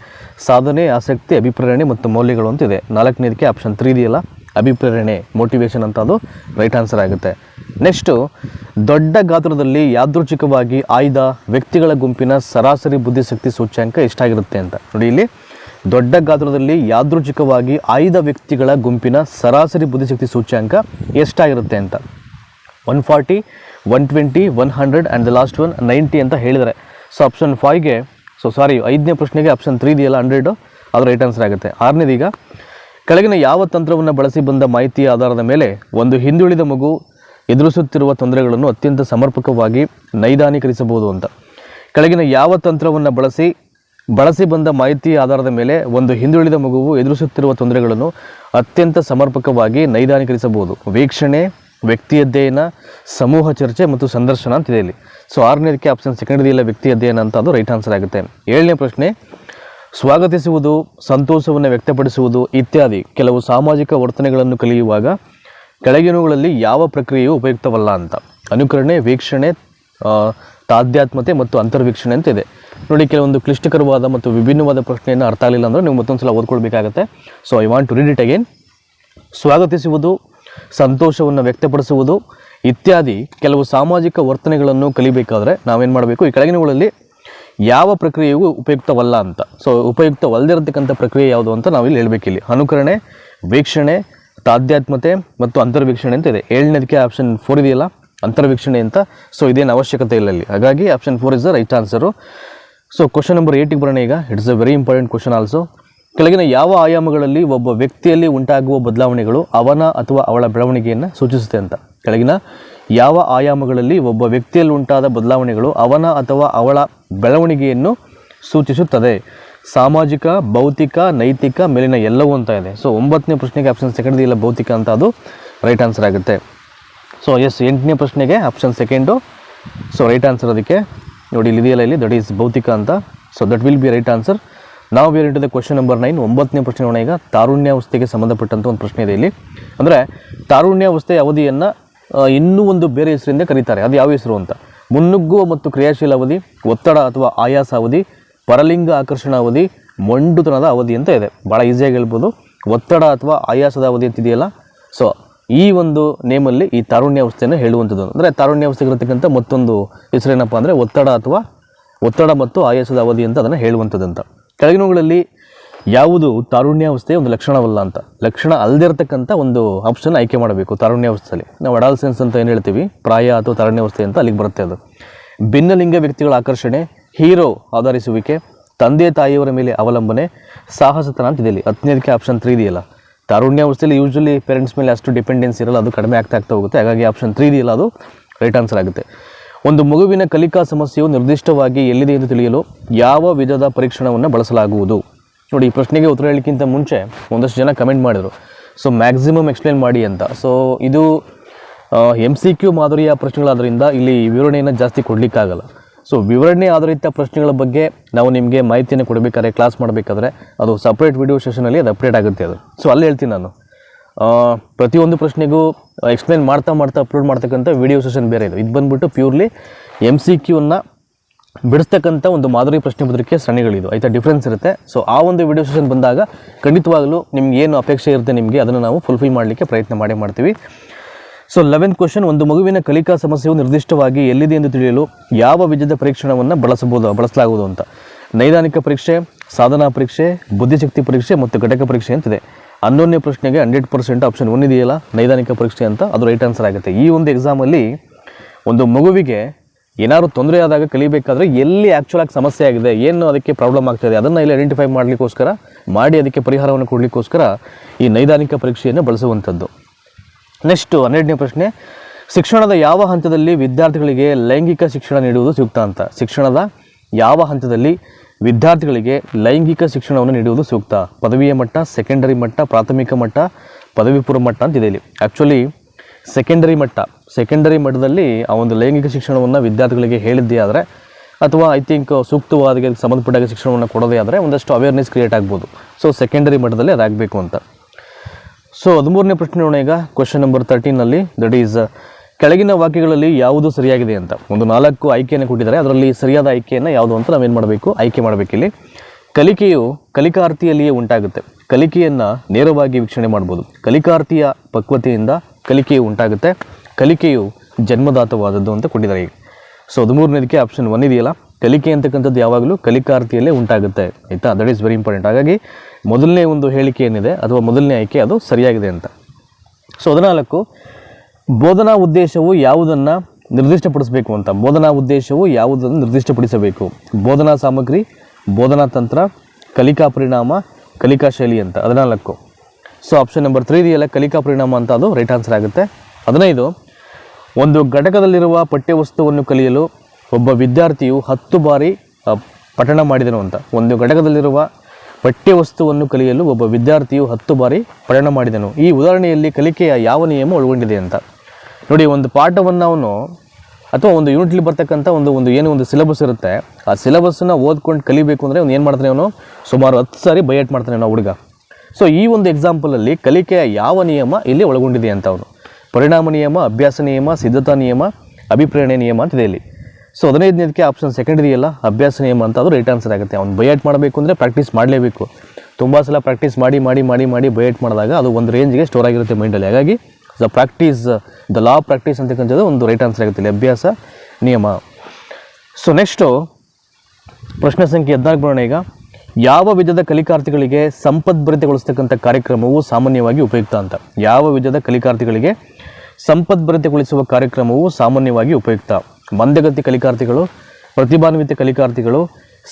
ಸಾಧನೆ, ಆಸಕ್ತಿ, ಅಭಿಪ್ರೇರಣೆ ಮತ್ತು ಮೌಲ್ಯಗಳು ಅಂತಿದೆ ನಾಲ್ಕನೇದಕ್ಕೆ ಆಪ್ಷನ್ ತ್ರೀ ಇದೆಯಲ್ಲ, ಅಭಿಪ್ರೇರಣೆ ಮೋಟಿವೇಶನ್ ಅಂತ ಅದು ರೈಟ್ ಆನ್ಸರ್ ಆಗುತ್ತೆ. ನೆಕ್ಸ್ಟು ದೊಡ್ಡ ಗಾತ್ರದಲ್ಲಿ ಯಾದೃಚ್ಛಿಕವಾಗಿ ಆಯ್ದ ವ್ಯಕ್ತಿಗಳ ಗುಂಪಿನ ಸರಾಸರಿ ಬುದ್ಧಿಶಕ್ತಿ ಸೂಚ್ಯಾಂಕ ಎಷ್ಟಾಗಿರುತ್ತೆ ಅಂತ. ನೋಡಿ, ಇಲ್ಲಿ ದೊಡ್ಡ ಗಾತ್ರದಲ್ಲಿ ಯಾದೃಚ್ಛಿಕವಾಗಿ ಆಯ್ದ ವ್ಯಕ್ತಿಗಳ ಗುಂಪಿನ ಸರಾಸರಿ ಬುದ್ಧಿಶಕ್ತಿ ಸೂಚ್ಯಾಂಕ ಎಷ್ಟಾಗಿರುತ್ತೆ ಅಂತ? One forty one twenty one hundred and the last one ninety ಅಂತ ಹೇಳಿದ್ದಾರೆ. ಸೊ ಆಪ್ಷನ್ ಫೈವ್ಗೆ ಸೊ ಸಾರಿ ಐದನೇ ಪ್ರಶ್ನೆಗೆ ಆಪ್ಷನ್ ತ್ರೀ ಇದೆಯಲ್ಲ ಹಂಡ್ರೆಡು ಅದು ರೈಟ್ ಆನ್ಸರ್ ಆಗುತ್ತೆ. ಆರನೇದೀಗ ಕೆಳಗಿನ ಯಾವ ತಂತ್ರವನ್ನು ಬಳಸಿ ಬಂದ ಮಾಹಿತಿಯ ಆಧಾರದ ಮೇಲೆ ಒಂದು ಹಿಂದುಳಿದ ಮಗು ಎದುರಿಸುತ್ತಿರುವ ತೊಂದರೆಗಳನ್ನು ಅತ್ಯಂತ ಸಮರ್ಪಕವಾಗಿ ನೈದಾನೀಕರಿಸಬಹುದು ಅಂತ. ಕೆಳಗಿನ ಯಾವ ತಂತ್ರವನ್ನು ಬಳಸಿ ಬಳಸಿ ಬಂದ ಮಾಹಿತಿ ಆಧಾರದ ಮೇಲೆ ಒಂದು ಹಿಂದುಳಿದ ಮಗುವು ಎದುರಿಸುತ್ತಿರುವ ತೊಂದರೆಗಳನ್ನು ಅತ್ಯಂತ ಸಮರ್ಪಕವಾಗಿ ನೈದಾನೀಕರಿಸಬಹುದು. ವೀಕ್ಷಣೆ, ವ್ಯಕ್ತಿ ಅಧ್ಯಯನ, ಸಮೂಹ ಚರ್ಚೆ ಮತ್ತು ಸಂದರ್ಶನ ಅಂತಿದೆ ಇಲ್ಲಿ. ಸೊ ಆರನೇದಕ್ಕೆ ಆಪ್ಷನ್ ಸೆಕೆಂಡ್ ಇಲ್ಲ ವ್ಯಕ್ತಿ ಅಧ್ಯಯನ ಅಂತ ಅದು ರೈಟ್ ಆನ್ಸರ್ ಆಗುತ್ತೆ. ಏಳನೇ ಪ್ರಶ್ನೆ, ಸ್ವಾಗತಿಸುವುದು, ಸಂತೋಷವನ್ನು ವ್ಯಕ್ತಪಡಿಸುವುದು ಇತ್ಯಾದಿ ಕೆಲವು ಸಾಮಾಜಿಕ ವರ್ತನೆಗಳನ್ನು ಕಲಿಯುವಾಗ ಕೆಳಗಿನವುಗಳಲ್ಲಿ ಯಾವ ಪ್ರಕ್ರಿಯೆಯು ಉಪಯುಕ್ತವಲ್ಲ ಅಂತ. ಅನುಕರಣೆ, ವೀಕ್ಷಣೆ ತಾಧ್ಯಾತ್ಮತೆ ಮತ್ತು ಅಂತರ್ವೀಕ್ಷಣೆ ಅಂತ ಇದೆ. ನೋಡಿ, ಕೆಲವೊಂದು ಕ್ಲಿಷ್ಟಕರವಾದ ಮತ್ತು ವಿಭಿನ್ನವಾದ ಪ್ರಶ್ನೆಯನ್ನು ಅರ್ಥ ಆಗಲಿಲ್ಲ ಅಂದರೆ ನೀವು ಮತ್ತೊಂದು ಸಲ ಓದ್ಕೊಳ್ಬೇಕಾಗತ್ತೆ. So I want to read it again ಸ್ವಾಗತಿಸುವುದು, ಸಂತೋಷವನ್ನು ವ್ಯಕ್ತಪಡಿಸುವುದು ಇತ್ಯಾದಿ ಕೆಲವು ಸಾಮಾಜಿಕ ವರ್ತನೆಗಳನ್ನು ಕಲಿಬೇಕಾದ್ರೆ ನಾವೇನು ಮಾಡಬೇಕು? ಈ ಕೆಳಗಿನಗಳಲ್ಲಿ ಯಾವ ಪ್ರಕ್ರಿಯೆಗೂ ಉಪಯುಕ್ತವಲ್ಲ ಅಂತ. ಸೊ ಉಪಯುಕ್ತವಲ್ಲದಿರತಕ್ಕಂಥ ಪ್ರಕ್ರಿಯೆ ಯಾವುದು ಅಂತ ನಾವಿಲ್ಲಿ ಹೇಳ್ಬೇಕಿಲ್ಲಿ. ಅನುಕರಣೆ, ವೀಕ್ಷಣೆ ತಾಧ್ಯಾತ್ಮತೆ ಮತ್ತು ಅಂತರ್ವೀಕ್ಷಣೆ ಅಂತ ಇದೆ. ಏಳನೇದಕ್ಕೆ ಆಪ್ಷನ್ ಫೋರ್ ಇದೆಯಲ್ಲ? ಅಂತರ್ವೀಕ್ಷಣೆ ಅಂತ. ಸೊ ಇದೇನು ಅವಶ್ಯಕತೆ ಇಲ್ಲ ಇಲ್ಲಿ. ಹಾಗಾಗಿ option four is the right answer so question number ಏಯ್ಟಿಗೆ ಬರೋಣ ಈಗ. It's a very important question also ಕೆಳಗಿನ ಯಾವ ಆಯಾಮಗಳಲ್ಲಿ ಒಬ್ಬ ವ್ಯಕ್ತಿಯಲ್ಲಿ ಉಂಟಾಗುವ ಬದಲಾವಣೆಗಳು ಅವನ ಅಥವಾ ಅವಳ ಬೆಳವಣಿಗೆಯನ್ನು ಸೂಚಿಸುತ್ತೆ ಅಂತ? ಕೆಳಗಿನ ಯಾವ ಆಯಾಮಗಳಲ್ಲಿ ಒಬ್ಬ ವ್ಯಕ್ತಿಯಲ್ಲಿ ಉಂಟಾದ ಬದಲಾವಣೆಗಳು ಅವನ ಅಥವಾ ಅವಳ ಬೆಳವಣಿಗೆಯನ್ನು ಸೂಚಿಸುತ್ತದೆ? ಸಾಮಾಜಿಕ, ಭೌತಿಕ, ನೈತಿಕ ಮೇಲಿನ ಎಲ್ಲವೂ ಅಂತ ಇದೆ. ಸೊ ಒಂಬತ್ತನೇ ಪ್ರಶ್ನೆಗೆ ಆಪ್ಷನ್ ಸೆಕೆಂಡ್ ಇಲ್ಲ, ಭೌತಿಕ ಅಂತ ಅದು ರೈಟ್ ಆನ್ಸರ್ ಆಗುತ್ತೆ. ಸೊ ಎಸ್ ಎಂಟನೇ ಪ್ರಶ್ನೆಗೆ option second so right answer ಅದಕ್ಕೆ ನೋಡಿ ಇಲ್ಲಿ ಇದೆಯಲ್ಲ ಇಲ್ಲಿ ದಟ್ ಈಸ್ ಭೌತಿಕ ಅಂತ. So that will be right answer ನಾವು ಬೇರೆ into the question number nine ಒಂಬತ್ತನೇ ಪ್ರಶ್ನೆ ನೋಡೋಣ ಈಗ. ತಾರುಣ್ಯಾವಸ್ಥೆಗೆ ಸಂಬಂಧಪಟ್ಟಂಥ ಒಂದು ಪ್ರಶ್ನೆ ಇದೆ ಇಲ್ಲಿ. ಅಂದರೆ ತಾರುಣ್ಯಾವಸ್ಥೆಯ ಅವಧಿಯನ್ನು ಇನ್ನೂ ಒಂದು ಬೇರೆ ಹೆಸರಿಂದ ಕರೀತಾರೆ. ಅದು ಯಾವ ಹೆಸರು ಅಂತ? ಮುನ್ನುಗ್ಗುವ ಮತ್ತು ಕ್ರಿಯಾಶೀಲ ಅವಧಿ, ಒತ್ತಡ ಅಥವಾ ಆಯಾಸ ಅವಧಿ, ಪರಲಿಂಗ ಆಕರ್ಷಣ ಅವಧಿ, ಮೊಂಡುತನದ ಅವಧಿ ಅಂತ ಇದೆ. ಭಾಳ ಈಸಿಯಾಗಿ ಹೇಳ್ಬೋದು. ಒತ್ತಡ ಅಥವಾ ಆಯಾಸದ ಅವಧಿ ಅಂತಿದೆಯಲ್ಲ ಸೊ ಈ ಒಂದು ನೇಮಲ್ಲಿ ಈ ತಾರುಣ್ಯಾವಸ್ಥೆಯನ್ನು ಹೇಳುವಂಥದ್ದು. ಅಂದರೆ ತಾರುಣ್ಯಾವಸ್ಥೆಗೆ ಇರತಕ್ಕಂಥ ಮತ್ತೊಂದು ಹೆಸರೇನಪ್ಪ ಅಂದರೆ ಒತ್ತಡ ಅಥವಾ ಒತ್ತಡ ಮತ್ತು ಆಯಾಸದ ಅವಧಿ ಅಂತ ಅದನ್ನು ಹೇಳುವಂಥದ್ದಂತ. ಕೆಳಗಿನವುಗಳಲ್ಲಿ ಯಾವುದು ತಾರುಣ್ಯಾವಸ್ಥೆಯ ಒಂದು ಲಕ್ಷಣವಲ್ಲ ಅಂತ. ಲಕ್ಷಣ ಅಲ್ಲದಿರತಕ್ಕಂಥ ಒಂದು ಆಪ್ಷನ್ ಆಯ್ಕೆ ಮಾಡಬೇಕು ತಾರುಣ್ಯಾವಸ್ಥೆಯಲ್ಲಿ. ನಾವು ಅಡಾಲ್ಸೆನ್ಸ್ ಅಂತ ಏನು ಹೇಳ್ತೀವಿ? ಪ್ರಾಯ ಅಥವಾ ತಾರುಣ್ಯಾವಸ್ಥೆ ಅಂತ ಅಲ್ಲಿಗೆ ಬರುತ್ತೆ ಅದು. ಭಿನ್ನಲಿಂಗ ವ್ಯಕ್ತಿಗಳ ಆಕರ್ಷಣೆ, ಹೀರೋ ಆಧರಿಸುವಿಕೆ, ತಂದೆ ತಾಯಿಯವರ ಮೇಲೆ ಅವಲಂಬನೆ, ಸಾಹಸತನ ಅಂತ ಇದೆ ಇಲ್ಲಿ ಹತ್ತನೇದಕ್ಕೆ ಆಪ್ಷನ್ ತ್ರೀ ಇದೆಯಲ್ಲ. ತಾರುಣ್ಯಾವಸ್ಥೆಯಲ್ಲಿ ಯೂಶ್ವಲಿ ಪೇರೆಂಟ್ಸ್ ಮೇಲೆ ಅಷ್ಟು ಡಿಪೆಂಡೆನ್ಸ್ ಇರಲ್ಲ, ಅದು ಕಡಿಮೆ ಆಗ್ತಾ ಆಗ್ತಾ ಹೋಗುತ್ತೆ. ಹಾಗಾಗಿ ಆಪ್ಷನ್ ತ್ರೀ ಇಲ್ಲ, ಅದು ರೈಟ್ ಆನ್ಸರ್ ಆಗುತ್ತೆ. ಒಂದು ಮಗುವಿನ ಕಲಿಕಾ ಸಮಸ್ಯೆಯು ನಿರ್ದಿಷ್ಟವಾಗಿ ಎಲ್ಲಿದೆ ಎಂದು ತಿಳಿಯಲು ಯಾವ ವಿಧದ ಪರೀಕ್ಷಣವನ್ನು ಬಳಸಲಾಗುವುದು? ನೋಡಿ, ಈ ಪ್ರಶ್ನೆಗೆ ಉತ್ತರ ಹೇಳೋಕ್ಕಿಂತ ಮುಂಚೆ ಒಂದಷ್ಟು ಜನ ಕಮೆಂಟ್ ಮಾಡಿದರು. ಸೊ ಮ್ಯಾಕ್ಸಿಮಮ್ ಎಕ್ಸ್ಪ್ಲೇನ್ ಮಾಡಿ ಅಂತ. ಸೊ ಇದು ಎಂ ಸಿ ಕ್ಯೂ ಮಾದರಿಯ ಪ್ರಶ್ನೆಗಳಾದ್ದರಿಂದ ಇಲ್ಲಿ ವಿವರಣೆಯನ್ನು ಜಾಸ್ತಿ ಕೊಡಲಿಕ್ಕಾಗಲ್ಲ. ಸೊ ವಿವರಣೆ ಆಧಾರಿತ ಪ್ರಶ್ನೆಗಳ ಬಗ್ಗೆ ನಾವು ನಿಮಗೆ ಮಾಹಿತಿಯನ್ನು ಕೊಡಬೇಕಾದ್ರೆ ಕ್ಲಾಸ್ ಮಾಡಬೇಕಾದ್ರೆ ಅದು ಸಪ್ರೇಟ್ ವಿಡಿಯೋ ಸೆಷನಲ್ಲಿ ಅದು ಅಪ್ಡೇಟ್ ಆಗುತ್ತೆ ಅದು. ಸೊ ಅಲ್ಲಿ ಹೇಳ್ತೀನಿ ನಾನು. ಪ್ರತಿಯೊಂದು ಪ್ರಶ್ನೆಗೂ ಎಕ್ಸ್ಪ್ಲೇನ್ ಮಾಡ್ತಾ ಮಾಡ್ತಾ ಅಪ್ಲೋಡ್ ಮಾಡ್ತಕ್ಕಂಥ ವಿಡಿಯೋ ಸೆಷನ್ ಬೇರೆ ಇದು. ಇದು ಬಂದ್ಬಿಟ್ಟು ಪ್ಯೂರ್ಲಿ ಎಂ ಸಿ ಕ್ಯೂನ ಬಿಡಿಸ್ತಕ್ಕಂಥ ಒಂದು ಮಾದರಿ ಪ್ರಶ್ನೆ ಪತ್ರಿಕೆ ಸರಣಿಗಳಿದು ಆಯಿತಾ? ಡಿಫ್ರೆನ್ಸ್ ಇರುತ್ತೆ. ಸೊ ಆ ಒಂದು ವಿಡಿಯೋ ಸೆಷನ್ ಬಂದಾಗ ಖಂಡಿತವಾಗಲೂ ನಿಮ್ಗೆ ಏನು ಅಪೇಕ್ಷೆ ಇರುತ್ತೆ ನಿಮಗೆ, ಅದನ್ನು ನಾವು ಫುಲ್ಫಿಲ್ ಮಾಡಲಿಕ್ಕೆ ಪ್ರಯತ್ನ ಮಾಡೇ ಮಾಡ್ತೀವಿ. ಸೊ ಲೆವೆಂತ್ ಕ್ವಶನ್ ಒಂದು ಮಗುವಿನ ಕಲಿಕಾ ಸಮಸ್ಯೆಯು ನಿರ್ದಿಷ್ಟವಾಗಿ ಎಲ್ಲಿದೆ ಎಂದು ತಿಳಿಯಲು ಯಾವ ವಿಧದ ಪರೀಕ್ಷಣವನ್ನು ಬಳಸಬಹುದು, ಬಳಸಲಾಗುವುದು ಅಂತ? ನೈದಾನಿಕ ಪರೀಕ್ಷೆ, ಸಾಧನಾ ಪರೀಕ್ಷೆ, ಬುದ್ಧಿಶಕ್ತಿ ಪರೀಕ್ಷೆ ಮತ್ತು ಘಟಕ ಪರೀಕ್ಷೆ ಅಂತಿದೆ. ಹನ್ನೊಂದನೇ ಪ್ರಶ್ನೆಗೆ ಹಂಡ್ರೆಡ್ ಪರ್ಸೆಂಟ್ ಆಪ್ಷನ್ ಒನ್ ಇದೆಯಲ್ಲ ನೈದಾನಿಕ ಪರೀಕ್ಷೆ ಅಂತ ಅದು ರೈಟ್ ಆನ್ಸರ್ ಆಗುತ್ತೆ. ಈ ಒಂದು ಎಕ್ಸಾಮಲ್ಲಿ ಒಂದು ಮಗುವಿಗೆ ಏನಾದ್ರು ತೊಂದರೆ ಆದಾಗ ಕಲಿಬೇಕಾದ್ರೆ ಎಲ್ಲಿ ಆ್ಯಕ್ಚುಲಾಗಿ ಸಮಸ್ಯೆ ಆಗಿದೆ, ಏನು ಅದಕ್ಕೆ ಪ್ರಾಬ್ಲಮ್ ಆಗ್ತಾಯಿದೆ ಅದನ್ನು ಇಲ್ಲಿ ಐಡೆಂಟಿಫೈ ಮಾಡಲಿಕ್ಕೋಸ್ಕರ, ಮಾಡಿ ಅದಕ್ಕೆ ಪರಿಹಾರವನ್ನು ಕೊಡಲಿಕ್ಕೋಸ್ಕರ ಈ ನೈದಾನಿಕ ಪರೀಕ್ಷೆಯನ್ನು ಬಳಸುವಂಥದ್ದು ನೆಕ್ಸ್ಟು ಹನ್ನೆರಡನೇ ಪ್ರಶ್ನೆ, ಶಿಕ್ಷಣದ ಯಾವ ಹಂತದಲ್ಲಿ ವಿದ್ಯಾರ್ಥಿಗಳಿಗೆ ಲೈಂಗಿಕ ಶಿಕ್ಷಣ ನೀಡುವುದು ಸೂಕ್ತ ಅಂತ. ಶಿಕ್ಷಣದ ಯಾವ ಹಂತದಲ್ಲಿ ವಿದ್ಯಾರ್ಥಿಗಳಿಗೆ ಲೈಂಗಿಕ ಶಿಕ್ಷಣವನ್ನು ನೀಡುವುದು ಸೂಕ್ತ. ಪದವಿಯ ಮಟ್ಟ ಸೆಕೆಂಡರಿ ಮಟ್ಟ, ಪ್ರಾಥಮಿಕ ಮಟ್ಟ ಪದವಿ ಪೂರ್ವ ಮಟ್ಟ ಅಂತಿದೆ ಇಲ್ಲಿ. ಆ್ಯಕ್ಚುಲಿ ಸೆಕೆಂಡರಿ ಮಟ್ಟ ಸೆಕೆಂಡರಿ ಮಟ್ಟದಲ್ಲಿ ಆ ಒಂದು ಲೈಂಗಿಕ ಶಿಕ್ಷಣವನ್ನು ವಿದ್ಯಾರ್ಥಿಗಳಿಗೆ ಹೇಳಿದ್ದೇ ಆದರೆ, ಅಥವಾ ಐ ಥಿಂಕ್ ಸೂಕ್ತವಾದ ಸಂಬಂಧಪಟ್ಟಾಗ ಶಿಕ್ಷಣವನ್ನು ಕೊಡೋದೇ ಆದರೆ ಒಂದಷ್ಟು ಅವೇರ್ನೆಸ್ ಕ್ರಿಯೇಟ್ ಆಗ್ಬೋದು. ಸೊ ಸೆಕೆಂಡರಿ ಮಟ್ಟದಲ್ಲಿ ಅದಾಗಬೇಕು ಅಂತ. ಸೊ ಹದಿಮೂರನೇ ಪ್ರಶ್ನೆ ನೋಡೋಣ ಈಗ. ಕ್ವಶನ್ ನಂಬರ್ ತರ್ಟೀನಲ್ಲಿ ದಟ್ ಈಸ್ ಕೆಳಗಿನ ವಾಕ್ಯಗಳಲ್ಲಿ ಯಾವುದು ಸರಿಯಾಗಿದೆ ಅಂತ. ಒಂದು ನಾಲ್ಕು ಆಯ್ಕೆಯನ್ನು ಕೊಟ್ಟಿದ್ದಾರೆ. ಅದರಲ್ಲಿ ಸರಿಯಾದ ಆಯ್ಕೆಯನ್ನು ಯಾವುದು ಅಂತ ನಾವೇನು ಮಾಡಬೇಕು? ಆಯ್ಕೆ ಮಾಡಬೇಕಿಲ್ಲಿ ಕಲಿಕೆಯು ಕಲಿಕಾರ್ಥಿಯಲ್ಲಿಯೇ ಉಂಟಾಗುತ್ತೆ. ಕಲಿಕೆಯನ್ನು ನೇರವಾಗಿ ವೀಕ್ಷಣೆ ಮಾಡ್ಬೋದು. ಕಲಿಕಾರ್ಥಿಯ ಪಕ್ವತೆಯಿಂದ ಕಲಿಕೆಯು ಉಂಟಾಗುತ್ತೆ. ಕಲಿಕೆಯು ಜನ್ಮದಾತವಾದದ್ದು ಅಂತ ಕೊಟ್ಟಿದ್ದಾರೆ ಈಗ. ಸೊ ಹದಿಮೂರನೇದಕ್ಕೆ ಆಪ್ಷನ್ ಒನ್ ಇದೆಯಲ್ಲ? ಕಲಿಕೆ ಅಂತಕ್ಕಂಥದ್ದು ಯಾವಾಗಲೂ ಕಲಿಕಾರ್ಥಿಯಲ್ಲೇ ಉಂಟಾಗುತ್ತೆ. ಆಯಿತಾ? ದಟ್ ಈಸ್ ವೆರಿ ಇಂಪಾರ್ಟೆಂಟ್ ಹಾಗಾಗಿ ಮೊದಲನೇ ಒಂದು ಹೇಳಿಕೆ ಏನಿದೆ ಅಥವಾ ಮೊದಲನೇ ಆಯ್ಕೆ ಅದು ಸರಿಯಾಗಿದೆ ಅಂತ. ಸೊ ಹದಿನಾಲ್ಕು, ಬೋಧನಾ ಉದ್ದೇಶವು ಯಾವುದನ್ನು ನಿರ್ದಿಷ್ಟಪಡಿಸಬೇಕು ಅಂತ. ಬೋಧನಾ ಉದ್ದೇಶವು ಯಾವುದನ್ನು ನಿರ್ದಿಷ್ಟಪಡಿಸಬೇಕು? ಬೋಧನಾ ಸಾಮಗ್ರಿ, ಬೋಧನಾ ತಂತ್ರ, ಕಲಿಕಾ ಪರಿಣಾಮ, ಕಲಿಕಾ ಶೈಲಿ ಅಂತ. ಹದಿನಾಲ್ಕು. ಸೊ ಆಪ್ಷನ್ ನಂಬರ್ ತ್ರೀ ಇದೆಯಲ್ಲ, ಕಲಿಕಾ ಪರಿಣಾಮ ಅಂತ ಅದು ರೈಟ್ ಆನ್ಸರ್ ಆಗುತ್ತೆ. ಹದಿನೈದು, ಒಂದು ಘಟಕದಲ್ಲಿರುವ ಪಠ್ಯವಸ್ತುವನ್ನು ಕಲಿಯಲು ಒಬ್ಬ ವಿದ್ಯಾರ್ಥಿಯು ಹತ್ತು ಬಾರಿ ಪಠಣ ಮಾಡಿದನು ಅಂತ. ಒಂದು ಘಟಕದಲ್ಲಿರುವ ಪಠ್ಯವಸ್ತುವನ್ನು ಕಲಿಯಲು ಒಬ್ಬ ವಿದ್ಯಾರ್ಥಿಯು ಹತ್ತು ಬಾರಿ ಪಠಣ ಮಾಡಿದನು. ಈ ಉದಾಹರಣೆಯಲ್ಲಿ ಕಲಿಕೆಯ ಯಾವ ನಿಯಮ ಒಳಗೊಂಡಿದೆ ಅಂತ. ನೋಡಿ, ಒಂದು ಪಾಠವನ್ನು ಅವನು ಅಥವಾ ಒಂದು ಯೂನಿಟ್ಲಿ ಬರ್ತಕ್ಕಂಥ ಒಂದು ಒಂದು ಏನು ಒಂದು ಸಿಲೆಬಸ್ ಇರುತ್ತೆ, ಆ ಸಿಲೆಬಸ್ಸನ್ನು ಓದ್ಕೊಂಡು ಕಲಿಬೇಕು ಅಂದರೆ ಅವ್ನು ಏನು ಮಾಡ್ತಾನೆ ಅವನು? ಸುಮಾರು ಹತ್ತು ಸಾರಿ ಬಯಟ್ ಮಾಡ್ತಾನೆ ಅವನು ಹುಡುಗ. ಸೊ ಈ ಒಂದು ಎಕ್ಸಾಂಪಲಲ್ಲಿ ಕಲಿಕೆಯ ಯಾವ ನಿಯಮ ಇಲ್ಲಿ ಒಳಗೊಂಡಿದೆ ಅಂತ ಅವನು. ಪರಿಣಾಮ ನಿಯಮ, ಅಭ್ಯಾಸ ನಿಯಮ, ಸಿದ್ಧತಾ ನಿಯಮ, ಅಭಿಪ್ರೇರಣೆ ನಿಯಮ ಅಂತಿದೆ ಇಲ್ಲಿ. ಸೊ ಹದಿನೈದನೇದಕ್ಕೆ ಆಪ್ಷನ್ ಸೆಕೆಂಡ್ ಇದೆಯಲ್ಲ, ಅಭ್ಯಾಸ ನಿಯಮ ಅಂತ ಅದು ರೈಟ್ ಆನ್ಸರ್ ಆಗುತ್ತೆ. ಅವ್ನು ಬೈಯಟ್ ಮಾಡಬೇಕು ಅಂದರೆ ಪ್ರಾಕ್ಟೀಸ್ ಮಾಡಲೇಬೇಕು. ತುಂಬ ಸಲ ಪ್ರಾಕ್ಟೀಸ್ ಮಾಡಿ ಮಾಡಿ ಮಾಡಿ ಮಾಡಿ ಬೈಯಟ್ ಮಾಡಿದಾಗ ಅದು ಒಂದು ರೇಂಜ್ಗೆ ಸ್ಟೋರ್ ಆಗಿರುತ್ತೆ ಮೈಂಡಲ್ಲಿ ಹಾಗಾಗಿ the practice the law practice ಅಂತಕ್ಕಂಥದ್ದು ಒಂದು ರೈಟ್ ಆನ್ಸರ್ ಆಗುತ್ತೆ. ಇಲ್ಲಿ ಅಭ್ಯಾಸ ನಿಯಮ. ಸೊ ನೆಕ್ಸ್ಟು ಪ್ರಶ್ನೆ ಸಂಖ್ಯೆ ಹದಿನಾಲ್ಕು ಬರೋಣ ಈಗ. ಯಾವ ವಿಧದ ಕಲಿಕಾರ್ಥಿಗಳಿಗೆ ಸಂಪದ್ಭರಿತಗೊಳಿಸ್ತಕ್ಕಂಥ ಕಾರ್ಯಕ್ರಮವು ಸಾಮಾನ್ಯವಾಗಿ ಉಪಯುಕ್ತ ಅಂತ. ಯಾವ ವಿಧದ ಕಲಿಕಾರ್ಥಿಗಳಿಗೆ ಸಂಪದ್ಭರಿತಗೊಳಿಸುವ ಕಾರ್ಯಕ್ರಮವು ಸಾಮಾನ್ಯವಾಗಿ ಉಪಯುಕ್ತ? ಮಂದಗತಿ ಕಲಿಕಾರ್ಥಿಗಳು ಪ್ರತಿಭಾನ್ವಿತ ಕಲಿಕಾರ್ಥಿಗಳು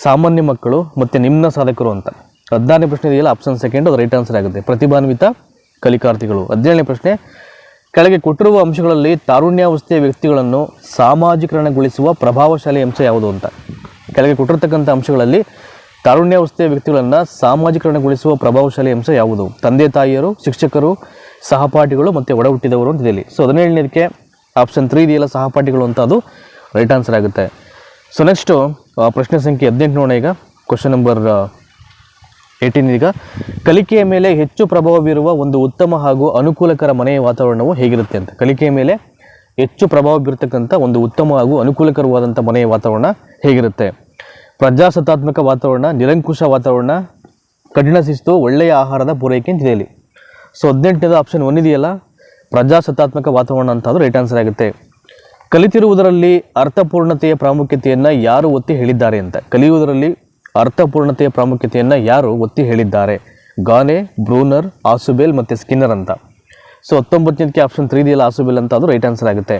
ಸಾಮಾನ್ಯ ಮಕ್ಕಳು ಮತ್ತು ನಿಮ್ನ ಸಾಧಕರು ಅಂತ. ಹದಿನಾರನೇ ಪ್ರಶ್ನೆ ಇದೆಯಲ್ಲ? ಆಪ್ಷನ್ ಸೆಕೆಂಡ್ ಅದು ರೈಟ್ ಆನ್ಸರ್ ಆಗುತ್ತೆ. ಪ್ರತಿಭಾನ್ವಿತ ಕಲಿಕಾರ್ಥಿಗಳು ಹದಿನೇಳನೇ ಪ್ರಶ್ನೆ, ಕೆಳಗೆ ಕೊಟ್ಟಿರುವ ಅಂಶಗಳಲ್ಲಿ ತಾರುಣ್ಯಾವಸ್ಥೆಯ ವ್ಯಕ್ತಿಗಳನ್ನು ಸಾಮಾಜಿಕರಣಗೊಳಿಸುವ ಪ್ರಭಾವಶಾಲಿ ಅಂಶ ಯಾವುದು ಅಂತ. ಕೆಳಗೆ ಕೊಟ್ಟಿರ್ತಕ್ಕಂಥ ಅಂಶಗಳಲ್ಲಿ ತಾರುಣ್ಯಾವಸ್ಥೆಯ ವ್ಯಕ್ತಿಗಳನ್ನು ಸಾಮಾಜಿಕರಣಗೊಳಿಸುವ ಪ್ರಭಾವಶಾಲಿ ಅಂಶ ಯಾವುದು? ತಂದೆ, ತಾಯಿಯರು, ಶಿಕ್ಷಕರು, ಸಹಪಾಠಿಗಳು ಮತ್ತು ಒಡಹುಟ್ಟಿದವರು ಅಂತ ಇದೆಯಲ್ಲಿ ಸೊ ಹದಿನೇಳನೇದಕ್ಕೆ ಆಪ್ಷನ್ ತ್ರೀ ಇದೆಯಲ್ಲ? ಸಹಪಾಠಿಗಳು ಅಂತ ಅದು. ರೈಟ್ ಆನ್ಸರ್ ಆಗುತ್ತೆ. ಸೊ ನೆಕ್ಸ್ಟು ಪ್ರಶ್ನೆ ಸಂಖ್ಯೆ ಹದಿನೆಂಟು ನೋಡೋಣ ಈಗ. ಕ್ವಶನ್ ನಂಬರ್ ಏಯ್ಟೀನ್ ಈಗ. ಕಲಿಕೆಯ ಮೇಲೆ ಹೆಚ್ಚು ಪ್ರಭಾವ ಬೀರುವ ಒಂದು ಉತ್ತಮ ಹಾಗೂ ಅನುಕೂಲಕರ ಮನೆಯ ವಾತಾವರಣವು ಹೇಗಿರುತ್ತೆ ಅಂತ. ಕಲಿಕೆಯ ಮೇಲೆ ಹೆಚ್ಚು ಪ್ರಭಾವ ಬೀರ್ತಕ್ಕಂಥ ಒಂದು ಉತ್ತಮ ಹಾಗೂ ಅನುಕೂಲಕರವಾದಂಥ ಮನೆಯ ವಾತಾವರಣ ಹೇಗಿರುತ್ತೆ? ಪ್ರಜಾಸತ್ತಾತ್ಮಕ ವಾತಾವರಣ, ನಿರಂಕುಶ ವಾತಾವರಣ, ಕಠಿಣ ಶಿಸ್ತು, ಒಳ್ಳೆಯ ಆಹಾರದ ಪೂರೈಕೆ ಅಂತ ಹೇಳಿ ಸೊ ಹದಿನೆಂಟನೇದು ಆಪ್ಷನ್ ಒನ್ ಇದೆಯಲ್ಲ. ಪ್ರಜಾಸತ್ತಾತ್ಮಕ ವಾತಾವರಣ ಅಂತ ರೈಟ್ ಆನ್ಸರ್ ಆಗುತ್ತೆ. ಕಲಿತಿರುವುದರಲ್ಲಿ ಅರ್ಥಪೂರ್ಣತೆಯ ಪ್ರಾಮುಖ್ಯತೆಯನ್ನು ಯಾರು ಒತ್ತಿ ಹೇಳಿದ್ದಾರೆ ಅಂತ. ಕಲಿಯುವುದರಲ್ಲಿ ಅರ್ಥಪೂರ್ಣತೆಯ ಪ್ರಾಮುಖ್ಯತೆಯನ್ನು ಯಾರು ಒತ್ತಿ ಹೇಳಿದ್ದಾರೆ? ಗಾನೆ, ಬ್ರೂನರ್, ಆಸುಬೇಲ್ ಮತ್ತು ಸ್ಕಿನ್ನರ್ ಅಂತ. ಸೊ ಹತ್ತೊಂಬತ್ತನೇದಕ್ಕೆ ಆಪ್ಷನ್ ತ್ರೀ ಇದೆಯಲ್ಲ ಆಸುಬೇಲ್ ಅಂತ ಅದು ರೈಟ್ ಆನ್ಸರ್ ಆಗುತ್ತೆ.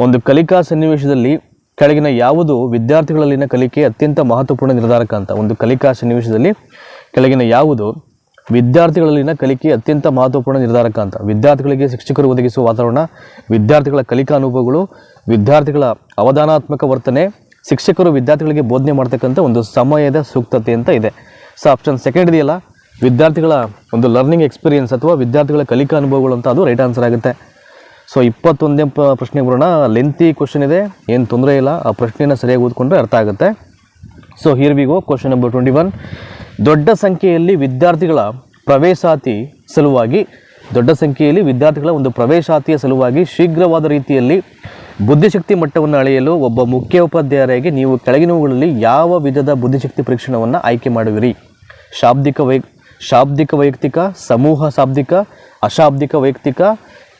ಒಂದು ಕಲಿಕಾ ಸನ್ನಿವೇಶದಲ್ಲಿ ಕೆಳಗಿನ ಯಾವುದು ವಿದ್ಯಾರ್ಥಿಗಳಲ್ಲಿನ ಕಲಿಕೆ ಅತ್ಯಂತ ಮಹತ್ವಪೂರ್ಣ ನಿರ್ಧಾರಕ ಅಂತ. ಒಂದು ಕಲಿಕಾ ಸನ್ನಿವೇಶದಲ್ಲಿ ಕೆಳಗಿನ ಯಾವುದು ವಿದ್ಯಾರ್ಥಿಗಳಲ್ಲಿನ ಕಲಿಕೆ ಅತ್ಯಂತ ಮಹತ್ವಪೂರ್ಣ ನಿರ್ಧಾರಕ ಅಂತ. ವಿದ್ಯಾರ್ಥಿಗಳಿಗೆ ಶಿಕ್ಷಕರು ಒದಗಿಸುವ ವಾತಾವರಣ, ವಿದ್ಯಾರ್ಥಿಗಳ ಕಲಿಕಾ ಅನುಭವಗಳು ವಿದ್ಯಾರ್ಥಿಗಳ ಅವಧಾನಾತ್ಮಕ ವರ್ತನೆ ಶಿಕ್ಷಕರು ವಿದ್ಯಾರ್ಥಿಗಳಿಗೆ ಬೋಧನೆ ಮಾಡ್ತಕ್ಕಂಥ ಒಂದು ಸಮಯದ ಸೂಕ್ತತೆ ಅಂತ ಇದೆ. ಸೊ ಆಪ್ಷನ್ ಸೆಕೆಂಡ್ ಇದೆಯಲ್ಲ, ವಿದ್ಯಾರ್ಥಿಗಳ ಒಂದು ಲರ್ನಿಂಗ್ ಎಕ್ಸ್ಪೀರಿಯನ್ಸ್ ಅಥವಾ ವಿದ್ಯಾರ್ಥಿಗಳ ಕಲಿಕಾ ಅನುಭವಗಳು ಅಂತ ಅದು ರೈಟ್ ಆನ್ಸರ್ ಆಗುತ್ತೆ. ಸೊ ಇಪ್ಪತ್ತೊಂದನೇ ಪ ಪ್ರಶ್ನೆ ಬರೋಣ ಲೆಂತಿ ಕ್ವಶನ್ ಇದೆ, ಏನು ತೊಂದರೆ ಇಲ್ಲ, ಆ ಪ್ರಶ್ನೆಯನ್ನು ಸರಿಯಾಗಿ ಓದ್ಕೊಂಡ್ರೆ ಅರ್ಥ ಆಗುತ್ತೆ. So here we go question number twenty one ದೊಡ್ಡ ಸಂಖ್ಯೆಯಲ್ಲಿ ವಿದ್ಯಾರ್ಥಿಗಳ ಪ್ರವೇಶಾತಿ ಸಲುವಾಗಿ, ದೊಡ್ಡ ಸಂಖ್ಯೆಯಲ್ಲಿ ವಿದ್ಯಾರ್ಥಿಗಳ ಒಂದು ಪ್ರವೇಶಾತಿಯ ಸಲುವಾಗಿ ಶೀಘ್ರವಾದ ರೀತಿಯಲ್ಲಿ ಬುದ್ಧಿಶಕ್ತಿ ಮಟ್ಟವನ್ನು ಅಳೆಯಲು ಒಬ್ಬ ಮುಖ್ಯೋಪಾಧ್ಯಾಯರಾಗಿ ನೀವು ಕೆಳಗಿನವುಗಳಲ್ಲಿ ಯಾವ ವಿಧದ ಬುದ್ಧಿಶಕ್ತಿ ಪರೀಕ್ಷಣವನ್ನು ಆಯ್ಕೆ ಮಾಡುವಿರಿ ಶಾಬ್ದಿಕ ವೈ ಶಾಬ್ದಿಕ ವೈಯಕ್ತಿಕ, ಸಮೂಹ ಶಾಬ್ದಿಕ, ಅಶಾಬ್ದಿಕ ವೈಯಕ್ತಿಕ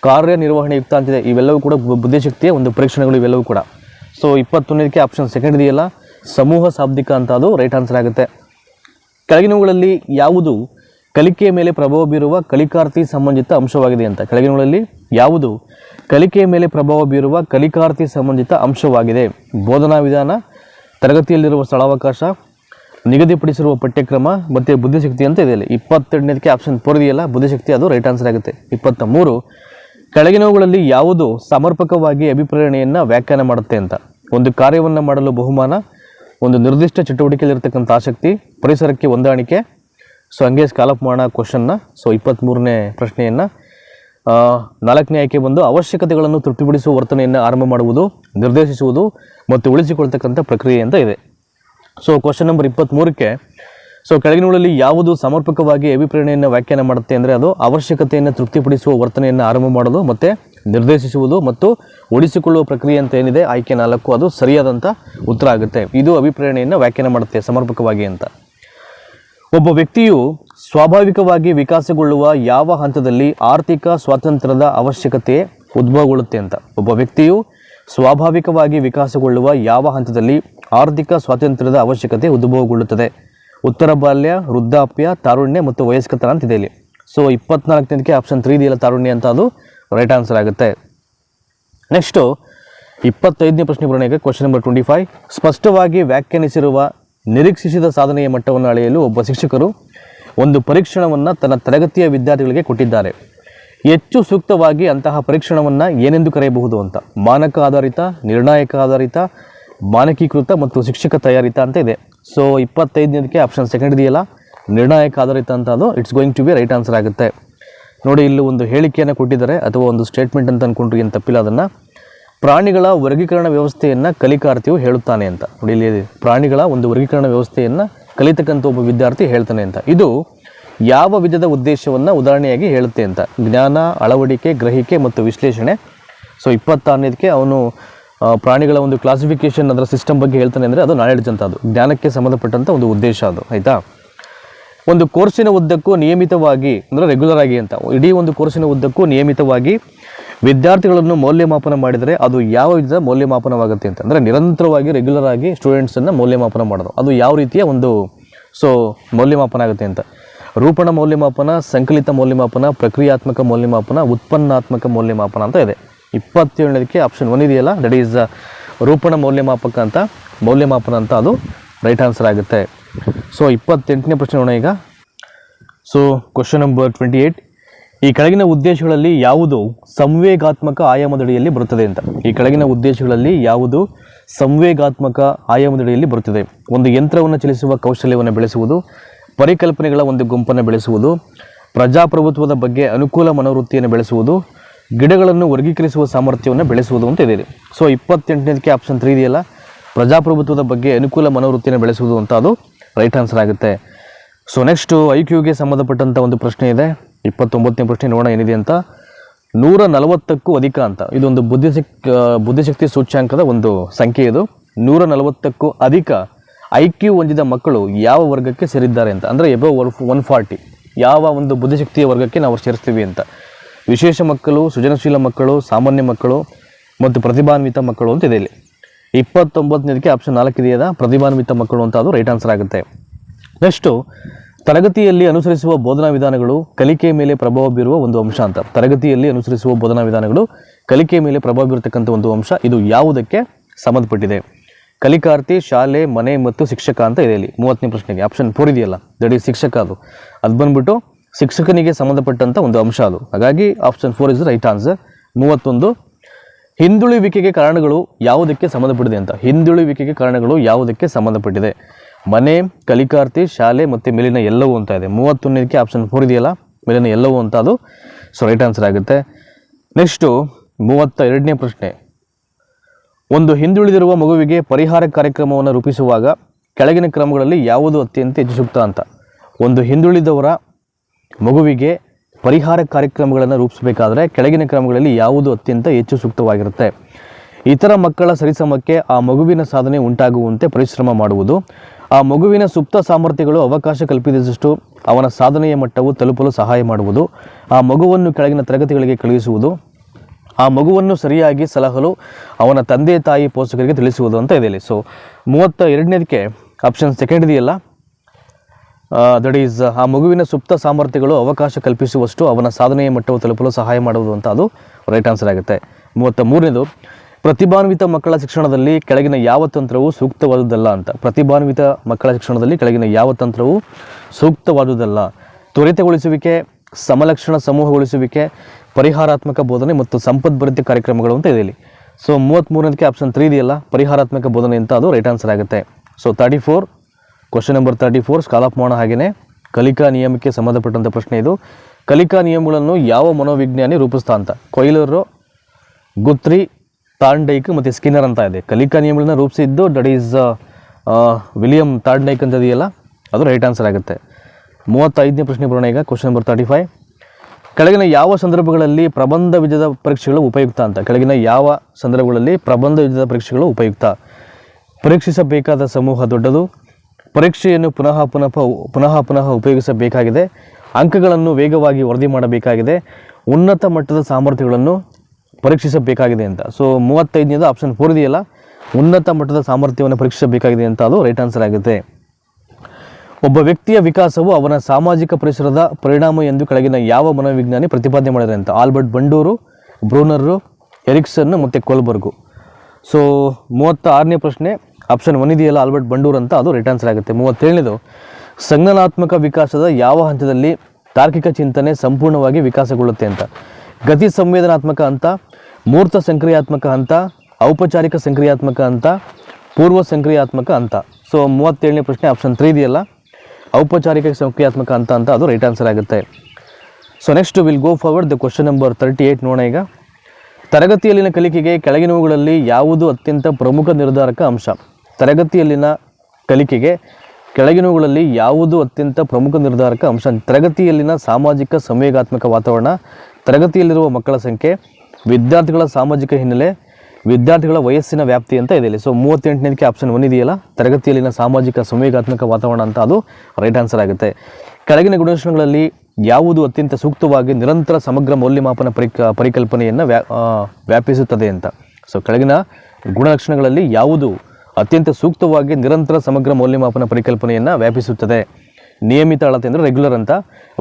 ಕಾರ್ಯನಿರ್ವಹಣೆಯುಕ್ತ ಅಂತಿದೆ ಇವೆಲ್ಲವೂ ಕೂಡ ಬುದ್ಧಿಶಕ್ತಿಯ ಒಂದು ಪರೀಕ್ಷಣೆಗಳು ಇವೆಲ್ಲವೂ ಕೂಡ. ಸೊ, ಇಪ್ಪತ್ತೊಂದಕ್ಕೆ ಆಪ್ಷನ್ ಸೆಕೆಂಡ್ ಇದೆಯಲ್ಲ ಸಮೂಹ ಶಾಬ್ದಿಕ ಅಂತ ಅದು ರೈಟ್ ಆನ್ಸರ್ ಆಗುತ್ತೆ. ಕೆಳಗಿನವುಗಳಲ್ಲಿ ಯಾವುದು ಕಲಿಕೆಯ ಮೇಲೆ ಪ್ರಭಾವ ಬೀರುವ ಕಲಿಕಾರ್ಥಿ ಸಂಬಂಧಿತ ಅಂಶವಾಗಿದೆ ಅಂತ. ಕೆಳಗಿನಗಳಲ್ಲಿ ಯಾವುದು? ಕಲಿಕೆಯ ಮೇಲೆ ಪ್ರಭಾವ ಬೀರುವ ಕಲಿಕಾರ್ಥಿ ಸಂಬಂಧಿತ ಅಂಶವಾಗಿದೆ. ಬೋಧನಾ ವಿಧಾನ, ತರಗತಿಯಲ್ಲಿರುವ ಸ್ಥಳಾವಕಾಶ, ನಿಗದಿಪಡಿಸಿರುವ ಪಠ್ಯಕ್ರಮ ಮತ್ತು ಬುದ್ಧಿಶಕ್ತಿ ಅಂತ ಇದೆ ಇಲ್ಲಿ ಇಪ್ಪತ್ತೆರಡನೇದಕ್ಕೆ ಆಪ್ಷನ್ ಫೋರ್ ಇದೆಯಲ್ಲ ಬುದ್ಧಿಶಕ್ತಿ ಅದು ರೈಟ್ ಆನ್ಸರ್ ಆಗುತ್ತೆ. ಇಪ್ಪತ್ತ ಮೂರು ಕೆಳಗಿನವುಗಳಲ್ಲಿ ಯಾವುದು ಸಮರ್ಪಕವಾಗಿ ಅಭಿಪ್ರೇರಣೆಯನ್ನು ವ್ಯಾಖ್ಯಾನ ಮಾಡುತ್ತೆ ಅಂತ. ಒಂದು ಕಾರ್ಯವನ್ನು ಮಾಡಲು ಬಹುಮಾನ, ಒಂದು ನಿರ್ದಿಷ್ಟ ಚಟುವಟಿಕೆಯಲ್ಲಿರ್ತಕ್ಕಂಥ ಆಸಕ್ತಿ, ಪರಿಸರಕ್ಕೆ ಹೊಂದಾಣಿಕೆ ಸೊ ಹಂಗೆ ಸ್ಕಾಲಪ್ ಮಾಡೋಣ ಕ್ವಶನ್ನ ಸೊ ಇಪ್ಪತ್ತ್ಮೂರನೇ ಪ್ರಶ್ನೆಯನ್ನು. ನಾಲ್ಕನೇ ಆಯ್ಕೆ ಬಂದು ಅವಶ್ಯಕತೆಗಳನ್ನು ತೃಪ್ತಿಪಡಿಸುವ ವರ್ತನೆಯನ್ನು ಆರಂಭ ಮಾಡುವುದು, ನಿರ್ದೇಶಿಸುವುದು ಮತ್ತು ಉಳಿಸಿಕೊಳ್ತಕ್ಕಂಥ ಪ್ರಕ್ರಿಯೆ ಅಂತ ಇದೆ. ಸೊ ಕ್ವಶನ್ ನಂಬರ್ ಇಪ್ಪತ್ತ್ಮೂರಕ್ಕೆ ಸೊ ಕೆಳಗಿನವುಗಳಲ್ಲಿ ಯಾವುದು ಸಮರ್ಪಕವಾಗಿ ಅಭಿಪ್ರೇರಣೆಯನ್ನು ವ್ಯಾಖ್ಯಾನ ಮಾಡುತ್ತೆ ಅಂದರೆ ಅದು ಅವಶ್ಯಕತೆಯನ್ನು ತೃಪ್ತಿಪಡಿಸುವ ವರ್ತನೆಯನ್ನು ಆರಂಭ ಮಾಡೋದು ಮತ್ತು ನಿರ್ದೇಶಿಸುವುದು ಮತ್ತು ಉಳಿಸಿಕೊಳ್ಳುವ ಪ್ರಕ್ರಿಯೆ ಅಂತ ಏನಿದೆ? ಆಯ್ಕೆ ನಾಲ್ಕು, ಅದು ಸರಿಯಾದಂಥ ಉತ್ತರ ಆಗುತ್ತೆ. ಇದು ಅಭಿಪ್ರೇರಣೆಯನ್ನು ವ್ಯಾಖ್ಯಾನ ಮಾಡುತ್ತೆ ಸಮರ್ಪಕವಾಗಿ ಅಂತ. ಒಬ್ಬ ವ್ಯಕ್ತಿಯು ಸ್ವಾಭಾವಿಕವಾಗಿ ವಿಕಾಸಗೊಳ್ಳುವ ಯಾವ ಹಂತದಲ್ಲಿ ಆರ್ಥಿಕ ಸ್ವಾತಂತ್ರ್ಯದ ಅವಶ್ಯಕತೆ ಉದ್ಭವಗೊಳ್ಳುತ್ತೆ ಅಂತ. ಒಬ್ಬ ವ್ಯಕ್ತಿಯು ಸ್ವಾಭಾವಿಕವಾಗಿ ವಿಕಾಸಗೊಳ್ಳುವ ಯಾವ ಹಂತದಲ್ಲಿ ಆರ್ಥಿಕ ಸ್ವಾತಂತ್ರ್ಯದ ಅವಶ್ಯಕತೆ ಉದ್ಭವಗೊಳ್ಳುತ್ತದೆ? ಉತ್ತರ ಬಾಲ್ಯ, ವೃದ್ಧಾಪ್ಯ, ತಾರುಣ್ಯ ಮತ್ತು ವಯಸ್ಕತನ ಅಂತಿದೆ ಇಲ್ಲಿ. ಸೊ ಇಪ್ಪತ್ನಾಲ್ಕನೇದಕ್ಕೆ ಆಪ್ಷನ್ ತ್ರೀ ಇದೆಯಲ್ಲ ತಾರುಣ್ಯ ಅಂತ ಅದು ರೈಟ್ ಆನ್ಸರ್ ಆಗುತ್ತೆ. ನೆಕ್ಸ್ಟು ಇಪ್ಪತ್ತೈದನೇ ಪ್ರಶ್ನೆ ಬರೋಣ ಈಗ ಕ್ವಶನ್ ನಂಬರ್ ಟ್ವೆಂಟಿ ಫೈವ್ ಸ್ಪಷ್ಟವಾಗಿ ವ್ಯಾಖ್ಯಾನಿಸಿರುವ ನಿರೀಕ್ಷಿಸಿದ ಸಾಧನೆಯ ಮಟ್ಟವನ್ನು ಅಳೆಯಲು ಒಬ್ಬ ಶಿಕ್ಷಕರು ಒಂದು ಪರೀಕ್ಷಣವನ್ನು ತನ್ನ ತರಗತಿಯ ವಿದ್ಯಾರ್ಥಿಗಳಿಗೆ ಕೊಟ್ಟಿದ್ದಾರೆ. ಹೆಚ್ಚು ಸೂಕ್ತವಾಗಿ ಅಂತಹ ಪರೀಕ್ಷಣವನ್ನು ಏನೆಂದು ಕರೆಯಬಹುದು ಅಂತ. ಮಾನಕ ಆಧಾರಿತ, ನಿರ್ಣಾಯಕ ಆಧಾರಿತ, ಮಾನಕೀಕೃತ ಮತ್ತು ಶಿಕ್ಷಕ ತಯಾರಿತ ಅಂತ ಇದೆ. ಸೊ ಇಪ್ಪತ್ತೈದನೇದಕ್ಕೆ ಆಪ್ಷನ್ ಸೆಕೆಂಡ್ ಇದೆಯಲ್ಲ? ನಿರ್ಣಾಯಕ ಆಧಾರಿತ ಅಂತ ಅದು it's going to be right answer ಆಗುತ್ತೆ. ನೋಡಿ, ಇಲ್ಲಿ ಒಂದು ಹೇಳಿಕೆಯನ್ನು ಕೊಟ್ಟಿದ್ದಾರೆ. ಅಥವಾ ಒಂದು ಸ್ಟೇಟ್ಮೆಂಟ್ ಅಂತ ಅಂದ್ಕೊಂಡ್ರಿ ಏನು ತಪ್ಪಿಲ್ಲ ಅದನ್ನು. ಪ್ರಾಣಿಗಳ ವರ್ಗೀಕರಣ ವ್ಯವಸ್ಥೆಯನ್ನು ಕಲಿಕಾರ್ಥಿಯು ಹೇಳುತ್ತಾನೆ ಅಂತ. ನೋಡಿ ಇಲ್ಲಿ ಪ್ರಾಣಿಗಳ ಒಂದು ವರ್ಗೀಕರಣ ವ್ಯವಸ್ಥೆಯನ್ನು ಕಲಿತಕ್ಕಂಥ ಒಬ್ಬ ವಿದ್ಯಾರ್ಥಿ ಹೇಳ್ತಾನೆ ಅಂತ. ಇದು ಯಾವ ವಿಧದ ಉದ್ದೇಶವನ್ನು ಉದಾಹರಣೆಯಾಗಿ ಹೇಳುತ್ತೆ ಅಂತ. ಜ್ಞಾನ, ಅಳವಡಿಕೆ, ಗ್ರಹಿಕೆ ಮತ್ತು ವಿಶ್ಲೇಷಣೆ. ಸೊ ಇಪ್ಪತ್ತಾರನೇದಕ್ಕೆ ಅವನು ಪ್ರಾಣಿಗಳ ಒಂದು ಕ್ಲಾಸಿಫಿಕೇಶನ್ ಅದರ ಸಿಸ್ಟಮ್ ಬಗ್ಗೆ ಹೇಳ್ತಾನೆ ಅಂದರೆ ಅದು ನಾಲೆಡ್ಜ್ ಅಂತ ಅದು. ಜ್ಞಾನಕ್ಕೆ ಸಂಬಂಧಪಟ್ಟಂಥ ಒಂದು ಉದ್ದೇಶ ಅದು. ಆಯಿತಾ? ಒಂದು ಕೋರ್ಸಿನ ಉದ್ದಕ್ಕೂ ನಿಯಮಿತವಾಗಿ, ಅಂದರೆ ರೆಗ್ಯುಲರ್ ಆಗಿ ಅಂತ, ಇಡೀ ಒಂದು ಕೋರ್ಸಿನ ಉದ್ದಕ್ಕೂ ನಿಯಮಿತವಾಗಿ ವಿದ್ಯಾರ್ಥಿಗಳನ್ನು ಮೌಲ್ಯಮಾಪನ ಮಾಡಿದರೆ ಅದು ಯಾವ ವಿಧದ ಮೌಲ್ಯಮಾಪನವಾಗುತ್ತೆ ಅಂತ. ಅಂದರೆ ನಿರಂತರವಾಗಿ ರೆಗ್ಯುಲರ್ ಆಗಿ ಸ್ಟೂಡೆಂಟ್ಸನ್ನು ಮೌಲ್ಯಮಾಪನ ಮಾಡೋದು. ಅದು ಯಾವ ರೀತಿಯ ಒಂದು ಸೊ ಮೌಲ್ಯಮಾಪನ ಆಗುತ್ತೆ ಅಂತ. ರೂಪಣ ಮೌಲ್ಯಮಾಪನ, ಸಂಕಲಿತ ಮೌಲ್ಯಮಾಪನ, ಪ್ರಕ್ರಿಯಾತ್ಮಕ ಮೌಲ್ಯಮಾಪನ, ಉತ್ಪನ್ನಾತ್ಮಕ ಮೌಲ್ಯಮಾಪನ ಅಂತ ಇದೆ. ಇಪ್ಪತ್ತೇಳನೇದಕ್ಕೆ ಆಪ್ಷನ್ ಒನ್ ಇದೆಯಲ್ಲ? ದಟ್ ಈಸ್ ರೂಪಣ ಮೌಲ್ಯಮಾಪಕ ಅಂತ, ಮೌಲ್ಯಮಾಪನ ಅಂತ ಅದು ರೈಟ್ ಆನ್ಸರ್ ಆಗುತ್ತೆ. ಸೊ ಇಪ್ಪತ್ತೆಂಟನೇ ಪ್ರಶ್ನೆ ನೋಡೋಣ ಈಗ. So question number twenty eight ಈ ಕೆಳಗಿನ ಉದ್ದೇಶಗಳಲ್ಲಿ ಯಾವುದು ಸಂವೇಗಾತ್ಮಕ ಆಯಾಮದಡಿಯಲ್ಲಿ ಬರುತ್ತದೆ ಅಂತ. ಈ ಕೆಳಗಿನ ಉದ್ದೇಶಗಳಲ್ಲಿ ಯಾವುದು ಸಂವೇಗಾತ್ಮಕ ಆಯಾಮದಡಿಯಲ್ಲಿ ಬರುತ್ತದೆ. ಒಂದು ಯಂತ್ರವನ್ನು ಚಲಿಸುವ ಕೌಶಲ್ಯವನ್ನು ಬೆಳೆಸುವುದು, ಪರಿಕಲ್ಪನೆಗಳ ಒಂದು ಗುಂಪನ್ನು ಬೆಳೆಸುವುದು, ಪ್ರಜಾಪ್ರಭುತ್ವದ ಬಗ್ಗೆ ಅನುಕೂಲ ಮನೋವೃತ್ತಿಯನ್ನು ಬೆಳೆಸುವುದು, ಗಿಡಗಳನ್ನು ವರ್ಗೀಕರಿಸುವ ಸಾಮರ್ಥ್ಯವನ್ನು ಬೆಳೆಸುವುದು ಅಂತ ಇದೆ. ಸೊ ಇಪ್ಪತ್ತೆಂಟನೇದಕ್ಕೆ ಆಪ್ಷನ್ ತ್ರೀ ಇದೆಯಲ್ಲ. ಪ್ರಜಾಪ್ರಭುತ್ವದ ಬಗ್ಗೆ ಅನುಕೂಲ ಮನೋವೃತ್ತಿಯನ್ನು ಬೆಳೆಸುವುದು ಅಂತ ಅದು. ರೈಟ್ ಆನ್ಸರ್ ಆಗುತ್ತೆ. ಸೊ ನೆಕ್ಸ್ಟು ಐ ಕ್ಯೂಗೆ ಸಂಬಂಧಪಟ್ಟಂಥ ಒಂದು ಪ್ರಶ್ನೆ ಇದೆ. ಇಪ್ಪತ್ತೊಂಬತ್ತನೇ ಪ್ರಶ್ನೆ ನೋಡೋಣ ಏನಿದೆ ಅಂತ. ನೂರ ನಲವತ್ತಕ್ಕೂ ಅಧಿಕ ಅಂತ. ಇದೊಂದು ಬುದ್ಧಿಶಕ್ ಬುದ್ಧಿಶಕ್ತಿ ಸೂಚ್ಯಾಂಕದ ಒಂದು ಸಂಖ್ಯೆ ಇದು. ನೂರ ನಲವತ್ತಕ್ಕೂ ಅಧಿಕ ಐ ಕ್ಯೂ ಹೊಂದಿದ ಮಕ್ಕಳು ಯಾವ ವರ್ಗಕ್ಕೆ ಸೇರಿದ್ದಾರೆ ಅಂತ. ಅಂದರೆ ಎಬೋ ಒನ್ ಫಾರ್ಟಿ ಯಾವ ಒಂದು ಬುದ್ಧಿಶಕ್ತಿಯ ವರ್ಗಕ್ಕೆ ನಾವು ಸೇರಿಸ್ತೀವಿ ಅಂತ. ವಿಶೇಷ ಮಕ್ಕಳು, ಸೃಜನಶೀಲ ಮಕ್ಕಳು, ಸಾಮಾನ್ಯ ಮಕ್ಕಳು ಮತ್ತು ಪ್ರತಿಭಾನ್ವಿತ ಮಕ್ಕಳು ಅಂತ ಇದೆ ಇಲ್ಲಿ. ಇಪ್ಪತ್ತೊಂಬತ್ತನೇದಕ್ಕೆ ಆಪ್ಷನ್ ನಾಲ್ಕು ಇದೆಯದ ಪ್ರತಿಭಾನ್ವಿತ ಮಕ್ಕಳು ಅಂತ ಅದು ರೈಟ್ ಆನ್ಸರ್ ಆಗುತ್ತೆ. ನೆಕ್ಸ್ಟು ತರಗತಿಯಲ್ಲಿ ಅನುಸರಿಸುವ ಬೋಧನಾ ವಿಧಾನಗಳು ಕಲಿಕೆ ಮೇಲೆ ಪ್ರಭಾವ ಬೀರುವ ಒಂದು ಅಂಶ ಅಂತ. ತರಗತಿಯಲ್ಲಿ ಅನುಸರಿಸುವ ಬೋಧನಾ ವಿಧಾನಗಳು ಕಲಿಕೆ ಮೇಲೆ ಪ್ರಭಾವ ಬೀರತಕ್ಕಂಥ ಒಂದು ಅಂಶ, ಇದು ಯಾವುದಕ್ಕೆ ಸಂಬಂಧಪಟ್ಟಿದೆ? ಕಲಿಕಾರ್ಥಿ ಶಾಲೆ, ಮನೆ ಮತ್ತು ಶಿಕ್ಷಕ ಅಂತ ಇದೆ ಇಲ್ಲಿ. ಮೂವತ್ತನೇ ಪ್ರಶ್ನೆಗೆ ಆಪ್ಷನ್ ಫೋರ್ ಇದೆಯಲ್ಲ ದಟ್ ಶಿಕ್ಷಕ ಅದು. ಅದು ಬಂದ್ಬಿಟ್ಟು ಶಿಕ್ಷಕನಿಗೆ ಸಂಬಂಧಪಟ್ಟಂಥ ಒಂದು ಅಂಶ ಅದು. ಹಾಗಾಗಿ option four is right answer ಮೂವತ್ತೊಂದು ಹಿಂದುಳಿವಿಕೆಗೆ ಕಾರಣಗಳು ಯಾವುದಕ್ಕೆ ಸಂಬಂಧಪಟ್ಟಿದೆ ಅಂತ. ಹಿಂದುಳಿವಿಕೆಗೆ ಕಾರಣಗಳು ಯಾವುದಕ್ಕೆ ಸಂಬಂಧಪಟ್ಟಿದೆ? ಮನೆ, ಕಲಿಕಾರ್ತಿ, ಶಾಲೆ ಮತ್ತು ಮೇಲಿನ ಎಲ್ಲವೂ ಅಂತ ಇದೆ. ಮೂವತ್ತೊಂದಕ್ಕೆ ಆಪ್ಷನ್ ಫೋರ್ ಇದೆಯಲ್ಲ? ಮೇಲಿನ ಎಲ್ಲವೂ ಅಂತ ಅದು. ಸೊ ರೈಟ್ ಆನ್ಸರ್ ಆಗುತ್ತೆ. ನೆಕ್ಸ್ಟು ಮೂವತ್ತ ಎರಡನೇ ಪ್ರಶ್ನೆ. ಒಂದು ಹಿಂದುಳಿದಿರುವ ಮಗುವಿಗೆ ಪರಿಹಾರ ಕಾರ್ಯಕ್ರಮವನ್ನು ರೂಪಿಸುವಾಗ ಕೆಳಗಿನ ಕ್ರಮಗಳಲ್ಲಿ ಯಾವುದು ಅತ್ಯಂತ ಹೆಚ್ಚು ಸೂಕ್ತ ಅಂತ. ಒಂದು ಹಿಂದುಳಿದವರ ಮಗುವಿಗೆ ಪರಿಹಾರ ಕಾರ್ಯಕ್ರಮಗಳನ್ನು ರೂಪಿಸಬೇಕಾದ್ರೆ ಕೆಳಗಿನ ಕ್ರಮಗಳಲ್ಲಿ ಯಾವುದು ಅತ್ಯಂತ ಹೆಚ್ಚು ಸೂಕ್ತವಾಗಿರುತ್ತೆ. ಇತರ ಮಕ್ಕಳ ಸರಿಸಮಕ್ಕೆ ಆ ಮಗುವಿನ ಸಾಧನೆ ಉಂಟಾಗುವಂತೆ ಪರಿಶ್ರಮ ಮಾಡುವುದು. ಆ ಮಗುವಿನ ಸುಪ್ತ ಸಾಮರ್ಥ್ಯಗಳು ಅವಕಾಶ ಕಲ್ಪಿಸಿದಷ್ಟು ಅವನ ಸಾಧನೆಯ ಮಟ್ಟವು ತಲುಪಲು ಸಹಾಯ ಮಾಡುವುದು. ಆ ಮಗುವನ್ನು ಕೆಳಗಿನ ತರಗತಿಗಳಿಗೆ ಕಳುಹಿಸುವುದು. ಆ ಮಗುವನ್ನು ಸರಿಯಾಗಿ ಸಲಹಲು ಅವನ ತಂದೆ ತಾಯಿ ಪೋಷಕರಿಗೆ ತಿಳಿಸುವುದು ಅಂತ ಇದೆ ಸೊ ಮೂವತ್ತ ಎರಡನೇದಕ್ಕೆ ಆಪ್ಷನ್ ಸೆಕೆಂಡ್ ಇದೆಯಲ್ಲ? ದಟ್ ಈಸ್, ಆ ಮಗುವಿನ ಸುಪ್ತ ಸಾಮರ್ಥ್ಯಗಳು ಅವಕಾಶ ಕಲ್ಪಿಸುವಷ್ಟು ಅವನ ಸಾಧನೆಯ ಮಟ್ಟವು ತಲುಪಲು ಸಹಾಯ ಮಾಡುವುದು ಅಂತ ಅದು ರೈಟ್ ಆನ್ಸರ್ ಆಗುತ್ತೆ. ಮೂವತ್ತ ಮೂರನೇದು, ಪ್ರತಿಭಾನ್ವಿತ ಮಕ್ಕಳ ಶಿಕ್ಷಣದಲ್ಲಿ ಕೆಳಗಿನ ಯಾವ ತಂತ್ರವು ಸೂಕ್ತವಾದುದಲ್ಲ ಅಂತ. ಪ್ರತಿಭಾನ್ವಿತ ಮಕ್ಕಳ ಶಿಕ್ಷಣದಲ್ಲಿ ಕೆಳಗಿನ ಯಾವ ತಂತ್ರವು ಸೂಕ್ತವಾದುದಲ್ಲ. ತ್ವರಿತಗೊಳಿಸುವಿಕೆ, ಸಮಲಕ್ಷಣ ಸಮೂಹಗೊಳಿಸುವಿಕೆ, ಪರಿಹಾರಾತ್ಮಕ ಬೋಧನೆ ಮತ್ತು ಸಂಪದ್ಭರಿತ ಕಾರ್ಯಕ್ರಮಗಳು ಅಂತ ಇದೆ ಇಲ್ಲಿ. ಸೊ ಮೂವತ್ತ್ಮೂರನೇದಕ್ಕೆ ಆಪ್ಷನ್ ತ್ರೀ ಇದೆಯಲ್ಲ, ಪರಿಹಾರಾತ್ಮಕ ಬೋಧನೆ ಅಂತ ಅದು ರೈಟ್ ಆನ್ಸರ್ ಆಗುತ್ತೆ. So thirty four question number thirty four scroll up ಮಾಡೋಣ ಹಾಗೆಯೇ ಕಲಿಕಾ ನಿಯಮಕ್ಕೆ ಸಂಬಂಧಪಟ್ಟಂಥ ಪ್ರಶ್ನೆ ಇದು. ಕಲಿಕಾ ನಿಯಮಗಳನ್ನು ಯಾವ ಮನೋವಿಜ್ಞಾನಿ ರೂಪಿಸ್ತಾ ಅಂತ? ಕೊಯ್ಲರು, ಗುತ್ರಿ, ತಾಂಡೈಕ್ ಮತ್ತು ಸ್ಕಿನ್ನರ್ ಅಂತ ಇದೆ. ಕಲಿಕಾ ನಿಯಮಗಳನ್ನ ರೂಪಿಸಿದ್ದು ದಟ್ ಈಸ್ ವಿಲಿಯಂ ತಾಂಡೈಕ್ ಅಂತ ಇದೆಯಲ್ಲ? ಅದು ರೈಟ್ ಆನ್ಸರ್ ಆಗುತ್ತೆ. ಮೂವತ್ತೈದನೇ ಪ್ರಶ್ನೆ ಬರೋಣ ಈಗ ಕ್ವಶನ್ ನಂಬರ್ ತರ್ಟಿ ಫೈವ್ ಕೆಳಗಿನ ಯಾವ ಸಂದರ್ಭಗಳಲ್ಲಿ ಪ್ರಬಂಧ ವಿಧದ ಪರೀಕ್ಷೆಗಳು ಉಪಯುಕ್ತ ಅಂತ? ಕೆಳಗಿನ ಯಾವ ಸಂದರ್ಭಗಳಲ್ಲಿ ಪ್ರಬಂಧ ವಿಧದ ಪರೀಕ್ಷೆಗಳು ಉಪಯುಕ್ತ? ಪರೀಕ್ಷಿಸಬೇಕಾದ ಸಮೂಹ ದೊಡ್ಡದು ಪರೀಕ್ಷೆಯನ್ನು ಪುನಃ ಪುನಃ ಪುನಃ ಪುನಃ ಉಪಯೋಗಿಸಬೇಕಾಗಿದೆ. ಅಂಕಗಳನ್ನು ವೇಗವಾಗಿ ವರದಿ ಮಾಡಬೇಕಾಗಿದೆ. ಉನ್ನತ ಮಟ್ಟದ ಸಾಮರ್ಥ್ಯಗಳನ್ನು ಪರೀಕ್ಷಿಸಬೇಕಾಗಿದೆ ಅಂತ. ಸೊ ಮೂವತ್ತೈದನೇದು ಆಪ್ಷನ್ ಫೋರ್ ಇದೆಯಲ್ಲ ಉನ್ನತ ಮಟ್ಟದ ಸಾಮರ್ಥ್ಯವನ್ನು ಪರೀಕ್ಷಿಸಬೇಕಾಗಿದೆ ಅಂತ ಅದು ರೈಟ್ ಆನ್ಸರ್ ಆಗುತ್ತೆ. ಒಬ್ಬ ವ್ಯಕ್ತಿಯ ವಿಕಾಸವು ಅವನ ಸಾಮಾಜಿಕ ಪರಿಸರದ ಪರಿಣಾಮ ಎಂದು ಕೆಳಗಿನ ಯಾವ ಮನೋವಿಜ್ಞಾನಿ ಪ್ರತಿಪಾದನೆ ಮಾಡಿದ್ದಾರೆ ಅಂತ. ಆಲ್ಬರ್ಟ್ ಬಂಡೂರು, ಬ್ರೂನರು, ಎರಿಕ್ಸನ್ ಮತ್ತು ಕೊಲ್ಬರ್ಗು. ಸೊ ಮೂವತ್ತ ಆರನೇ ಪ್ರಶ್ನೆ. ಆಪ್ಷನ್ ಒನ್ ಇದೆಯಲ್ಲ, ಆಲ್ಬರ್ಟ್ ಬಂಡೂರ್ ಅಂತ, ಅದು ರೈಟ್ ಆನ್ಸರ್ ಆಗುತ್ತೆ. ಮೂವತ್ತೇಳನೇದು ಸಂಜ್ಞಾನಾತ್ಮಕ ವಿಕಾಸದ ಯಾವ ಹಂತದಲ್ಲಿ ತಾರ್ಕಿಕ ಚಿಂತನೆ ಸಂಪೂರ್ಣವಾಗಿ ವಿಕಾಸಗೊಳ್ಳುತ್ತೆ ಅಂತ. ಗತಿ ಸಂವೇದನಾತ್ಮಕ ಹಂತ, ಮೂರ್ತ ಸಂಕ್ರಿಯಾತ್ಮಕ ಹಂತ, ಔಪಚಾರಿಕ ಸಂಕ್ರಿಯಾತ್ಮಕ ಹಂತ, ಪೂರ್ವ ಸಂಕ್ರಿಯಾತ್ಮಕ ಹಂತ. ಸೊ ಮೂವತ್ತೇಳನೇ ಪ್ರಶ್ನೆ, ಆಪ್ಷನ್ ತ್ರೀ ಇದೆಯಲ್ಲ, ಔಪಚಾರಿಕ ಸಂಕ್ರಿಯಾತ್ಮಕ ಹಂತ ಅಂತ, ಅದು ರೈಟ್ ಆನ್ಸರ್ ಆಗುತ್ತೆ. So next will go forward the question number thirty eight ನೋಡೋಣ ಈಗ. ತರಗತಿಯಲ್ಲಿನ ಕಲಿಕೆಗೆ ಕೆಳಗಿನವುಗಳಲ್ಲಿ ಯಾವುದು ಅತ್ಯಂತ ಪ್ರಮುಖ ನಿರ್ಧಾರಕ ಅಂಶ? ತರಗತಿಯಲ್ಲಿನ ಕಲಿಕೆಗೆ ಕೆಳಗಿನವುಗಳಲ್ಲಿ ಯಾವುದು ಅತ್ಯಂತ ಪ್ರಮುಖ ನಿರ್ಧಾರಕ ಅಂಶ? ತರಗತಿಯಲ್ಲಿನ ಸಾಮಾಜಿಕ ಸಂವೇಗಾತ್ಮಕ ವಾತಾವರಣ, ತರಗತಿಯಲ್ಲಿರುವ ಮಕ್ಕಳ ಸಂಖ್ಯೆ, ವಿದ್ಯಾರ್ಥಿಗಳ ಸಾಮಾಜಿಕ ಹಿನ್ನೆಲೆ, ವಿದ್ಯಾರ್ಥಿಗಳ ವಯಸ್ಸಿನ ವ್ಯಾಪ್ತಿ ಅಂತ ಇದೆ ಸೊ ಮೂವತ್ತೆಂಟನೇದಕ್ಕೆ ಆಪ್ಷನ್ ಒನ್ ಇದೆಯಲ್ಲ? ತರಗತಿಯಲ್ಲಿನ ಸಾಮಾಜಿಕ ಸಂವೇಗಾತ್ಮಕ ವಾತಾವರಣ ಅಂತ ಅದು ರೈಟ್ ಆನ್ಸರ್ ಆಗುತ್ತೆ. ಕೆಳಗಿನ ಗುಣಲಕ್ಷಣಗಳಲ್ಲಿ ಯಾವುದು ಅತ್ಯಂತ ಸೂಕ್ತವಾಗಿ ನಿರಂತರ ಸಮಗ್ರ ಮೌಲ್ಯಮಾಪನ ಪರಿಕ, ಪರಿಕಲ್ಪನೆಯನ್ನು ವ್ಯಾ ವ್ಯಾಪಿಸುತ್ತದೆ ಅಂತ. ಸೊ ಕೆಳಗಿನ ಗುಣಲಕ್ಷಣಗಳಲ್ಲಿ ಯಾವುದು ಅತ್ಯಂತ ಸೂಕ್ತವಾಗಿ ನಿರಂತರ ಸಮಗ್ರ ಮೌಲ್ಯಮಾಪನ ಪರಿಕಲ್ಪನೆಯನ್ನು ವ್ಯಾಪಿಸುತ್ತದೆ. ನಿಯಮಿತ ಅಳತೆ ಅಂದರೆ ರೆಗ್ಯುಲರ್ ಅಂತ.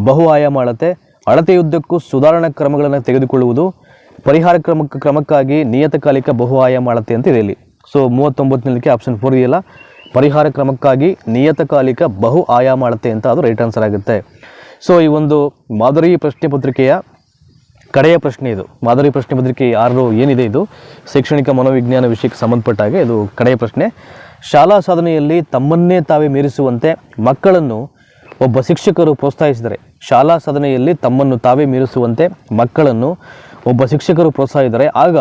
ಬಹು ಆಯಾಮ ಅಳತೆ. ಅಳತೆಯುದ್ದಕ್ಕೂ ಸುಧಾರಣಾ ಕ್ರಮಗಳನ್ನು ತೆಗೆದುಕೊಳ್ಳುವುದು. ಪರಿಹಾರ ಕ್ರಮ ಕ್ರಮಕ್ಕಾಗಿ ನಿಯತಕಾಲಿಕ ಬಹು ಆಯಾಮ ಅಳತೆ ಅಂತ ಇದೆ ಇಲ್ಲಿ. ಸೊ ಮೂವತ್ತೊಂಬತ್ತನೇದಕ್ಕೆ ಆಪ್ಷನ್ ಫೋರ್ ಇದೆಯಲ್ಲ? ಪರಿಹಾರ ಕ್ರಮಕ್ಕಾಗಿ ನಿಯತಕಾಲಿಕ ಬಹು ಆಯಾಮ ಅಳತೆ ಅಂತ ಅದು ರೈಟ್ ಆನ್ಸರ್ ಆಗುತ್ತೆ. ಸೊ ಈ ಒಂದು ಮಾದರಿ ಪ್ರಶ್ನೆ ಪತ್ರಿಕೆಯ ಕಡೆಯ ಪ್ರಶ್ನೆ ಇದು. ಮಾದರಿ ಪ್ರಶ್ನೆ ಪತ್ರಿಕೆ ಯಾರು ಏನಿದೆ ಇದು? ಶೈಕ್ಷಣಿಕ ಮನೋವಿಜ್ಞಾನ ವಿಷಯಕ್ಕೆ ಸಂಬಂಧಪಟ್ಟ ಹಾಗೆ ಇದು ಕಡೆಯ ಪ್ರಶ್ನೆ. ಶಾಲಾ ಸಾಧನೆಯಲ್ಲಿ ತಮ್ಮನ್ನೇ ತಾವೇ ಮೀರಿಸುವಂತೆ ಮಕ್ಕಳನ್ನು ಒಬ್ಬ ಶಿಕ್ಷಕರು ಪ್ರೋತ್ಸಾಹಿಸಿದರೆ, ಶಾಲಾ ಸಾಧನೆಯಲ್ಲಿ ತಮ್ಮನ್ನು ತಾವೇ ಮೀರಿಸುವಂತೆ ಮಕ್ಕಳನ್ನು ಒಬ್ಬ ಶಿಕ್ಷಕರು ಪ್ರೋತ್ಸಾಹಿಸಿದರೆ, ಆಗ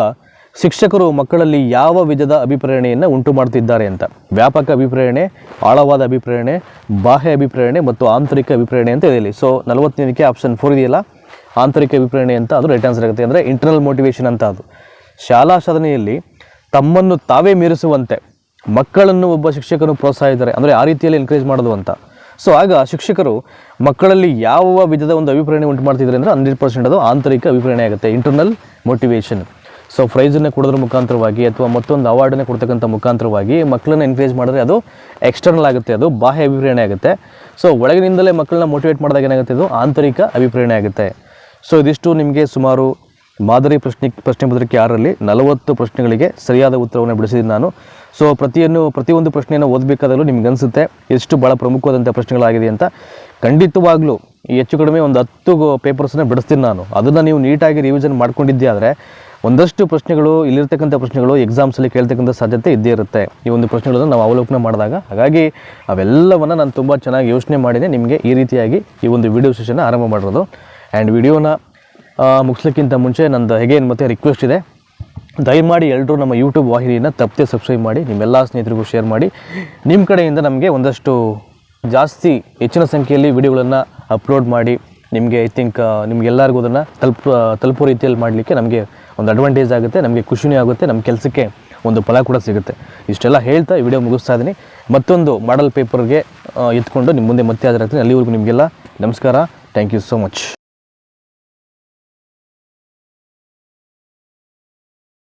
ಶಿಕ್ಷಕರು ಮಕ್ಕಳಲ್ಲಿ ಯಾವ ವಿಧದ ಅಭಿಪ್ರೇರಣೆಯನ್ನು ಉಂಟು ಮಾಡ್ತಿದ್ದಾರೆ ಅಂತ. ವ್ಯಾಪಕ ಅಭಿಪ್ರೇರಣೆ, ಆಳವಾದ ಅಭಿಪ್ರೇರಣೆ, ಬಾಹ್ಯ ಅಭಿಪ್ರೇರಣೆ ಮತ್ತು ಆಂತರಿಕ ಅಭಿಪ್ರೇರಣೆ ಅಂತ ಇದೆ ಸೊ ನಲವತ್ತನೇದಕ್ಕೆ ಆಪ್ಷನ್ ಫೋರ್ ಇದೆಯಲ್ಲ? ಆಂತರಿಕ ಅಭಿಪ್ರೇರಣೆ ಅಂತ ಅದು ರೈಟ್ ಆನ್ಸರ್ ಆಗುತ್ತೆ. ಅಂದರೆ ಇಂಟರ್ನಲ್ ಮೋಟಿವೇಶನ್ ಅಂತ ಅದು. ಶಾಲಾ ಸಾಧನೆಯಲ್ಲಿ ತಮ್ಮನ್ನು ತಾವೇ ಮೀರಿಸುವಂತೆ, ಮಕ್ಕಳನ್ನು ಒಬ್ಬ ಶಿಕ್ಷಕರು ಪ್ರೋತ್ಸಾಹಿಸಿದ್ದಾರೆ ಅಂದರೆ ಆ ರೀತಿಯಲ್ಲಿ ಎನ್ಕರೇಜ್ ಮಾಡೋದು ಅಂತ. ಸೊ ಆಗ ಶಿಕ್ಷಕರು ಮಕ್ಕಳಲ್ಲಿ ಯಾವ ವಿಧದ ಒಂದು ಅಭಿಪ್ರೇರಣೆ ಉಂಟು ಮಾಡ್ತಿದ್ದಾರೆ ಅಂದರೆ ಹಂಡ್ರೆಡ್ ಪರ್ಸೆಂಟ್ ಅದು ಆಂತರಿಕ ಅಭಿಪ್ರೇರಣೆ ಆಗುತ್ತೆ ಇಂಟರ್ನಲ್ ಮೋಟಿವೇಶನ್ ಸೊ ಪ್ರೈಸನ್ನು ಕೊಡೋದ್ರ ಮುಖಾಂತರವಾಗಿ ಅಥವಾ ಮತ್ತೊಂದು ಅವಾರ್ಡನ್ನು ಕೊಡ್ತಕ್ಕಂಥ ಮುಖಾಂತರವಾಗಿ ಮಕ್ಕಳನ್ನ ಎನ್ಕರೇಜ್ ಮಾಡಿದ್ರೆ ಅದು ಎಕ್ಸ್ಟರ್ನಲ್ ಆಗುತ್ತೆ, ಅದು ಬಾಹ್ಯ ಅಭಿಪ್ರೇರಣೆ ಆಗುತ್ತೆ. ಸೊ ಒಳಗಿನಿಂದಲೇ ಮಕ್ಕಳನ್ನ ಮೋಟಿವೇಟ್ ಮಾಡಿದಾಗ ಏನಾಗುತ್ತೆ ಅದು ಆಂತರಿಕ ಅಭಿಪ್ರೇರಣೆ ಆಗುತ್ತೆ. ಸೊ ಇದಿಷ್ಟು ನಿಮಗೆ ಸುಮಾರು ಮಾದರಿ ಪ್ರಶ್ನೆ ಪ್ರಶ್ನೆ ಪತ್ರಿಕೆ ಆರರಲ್ಲಿ ನಲವತ್ತು ಪ್ರಶ್ನೆಗಳಿಗೆ ಸರಿಯಾದ ಉತ್ತರವನ್ನು ಬಿಡಿಸಿದ್ದೀನಿ ನಾನು. ಸೊ ಪ್ರತಿಯನ್ನು, ಪ್ರತಿಯೊಂದು ಪ್ರಶ್ನೆಯನ್ನು ಓದಬೇಕಾದಲ್ಲೂ ನಿಮ್ಗೆ ಅನಿಸುತ್ತೆ ಎಷ್ಟು ಭಾಳ ಪ್ರಮುಖವಾದಂಥ ಪ್ರಶ್ನೆಗಳಾಗಿದೆ ಅಂತ. ಖಂಡಿತವಾಗ್ಲೂ ಹೆಚ್ಚು ಕಡಿಮೆ ಒಂದು ಹತ್ತು ಪೇಪರ್ಸನ್ನ ಬಿಡಿಸ್ತೀನಿ ನಾನು. ಅದನ್ನು ನೀವು ನೀಟಾಗಿ ರಿವಿಷನ್ ಮಾಡ್ಕೊಂಡಿದ್ದೆ ಒಂದಷ್ಟು ಪ್ರಶ್ನೆಗಳು, ಇಲ್ಲಿರ್ತಕ್ಕಂಥ ಪ್ರಶ್ನೆಗಳು ಎಕ್ಸಾಮ್ಸಲ್ಲಿ ಕೇಳ್ತಕ್ಕಂಥ ಸಾಧ್ಯತೆ ಇದ್ದೇ ಇರುತ್ತೆ. ಈ ಒಂದು ಪ್ರಶ್ನೆಗಳನ್ನು ನಾವು ಅವಲೋಕನ ಮಾಡಿದಾಗ. ಹಾಗಾಗಿ ಅವೆಲ್ಲವನ್ನು ನಾನು ತುಂಬ ಚೆನ್ನಾಗಿ ಯೋಚನೆ ಮಾಡಿದೆ. ನಿಮಗೆ ಈ ರೀತಿಯಾಗಿ ಈ ಒಂದು ವಿಡಿಯೋ ಸೆಷನ್ನ ಆರಂಭ ಮಾಡಿರೋದು. ಆ್ಯಂಡ್ ವಿಡಿಯೋನ ಮುಗಿಸ್ಲಿಕ್ಕಿಂತ ಮುಂಚೆ ನಂದು ಏನು ಮತ್ತೆ ರಿಕ್ವೆಸ್ಟ್ ಇದೆ, ದಯಮಾಡಿ ಎಲ್ಲರೂ ನಮ್ಮ ಯೂಟ್ಯೂಬ್ ವಾಹಿನಿಯನ್ನು ತಪ್ಪದೆ ಸಬ್ಸ್ಕ್ರೈಬ್ ಮಾಡಿ, ನಿಮ್ಮೆಲ್ಲ ಸ್ನೇಹಿತರಿಗೂ ಶೇರ್ ಮಾಡಿ. ನಿಮ್ಮ ಕಡೆಯಿಂದ ನಮಗೆ ಒಂದಷ್ಟು ಜಾಸ್ತಿ ಹೆಚ್ಚಿನ ಸಂಖ್ಯೆಯಲ್ಲಿ ವಿಡಿಯೋಗಳನ್ನು ಅಪ್ಲೋಡ್ ಮಾಡಿ, ನಿಮಗೆ ಐ ಥಿಂಕ್ ನಿಮಗೆಲ್ಲರಿಗೂ ಅದನ್ನು ತಲುಪ ತಲುಪೋ ರೀತಿಯಲ್ಲಿ ಮಾಡಲಿಕ್ಕೆ ನಮಗೆ ಒಂದು ಅಡ್ವಾಂಟೇಜ್ ಆಗುತ್ತೆ, ನಮಗೆ ಖುಷಿನೂ ಆಗುತ್ತೆ ನಮ್ಮ ಕೆಲಸಕ್ಕೆ ಒಂದು ಫಲ ಕೂಡ ಸಿಗುತ್ತೆ. ಇಷ್ಟೆಲ್ಲ ಹೇಳ್ತಾ ಈ ವಿಡಿಯೋ ಮುಗಿಸ್ತಾ ಇದ್ದೀನಿ. ಮತ್ತೊಂದು ಮಾಡಲ್ ಪೇಪರ್ಗೆ ಎತ್ಕೊಂಡು ನಿಮ್ಮ ಮುಂದೆ ಮತ್ತೆ ಹಾಜರಾಗ್ತೀನಿ. ಅಲ್ಲಿವರೆಗೂ ನಿಮಗೆಲ್ಲ ನಮಸ್ಕಾರ. Thank you so much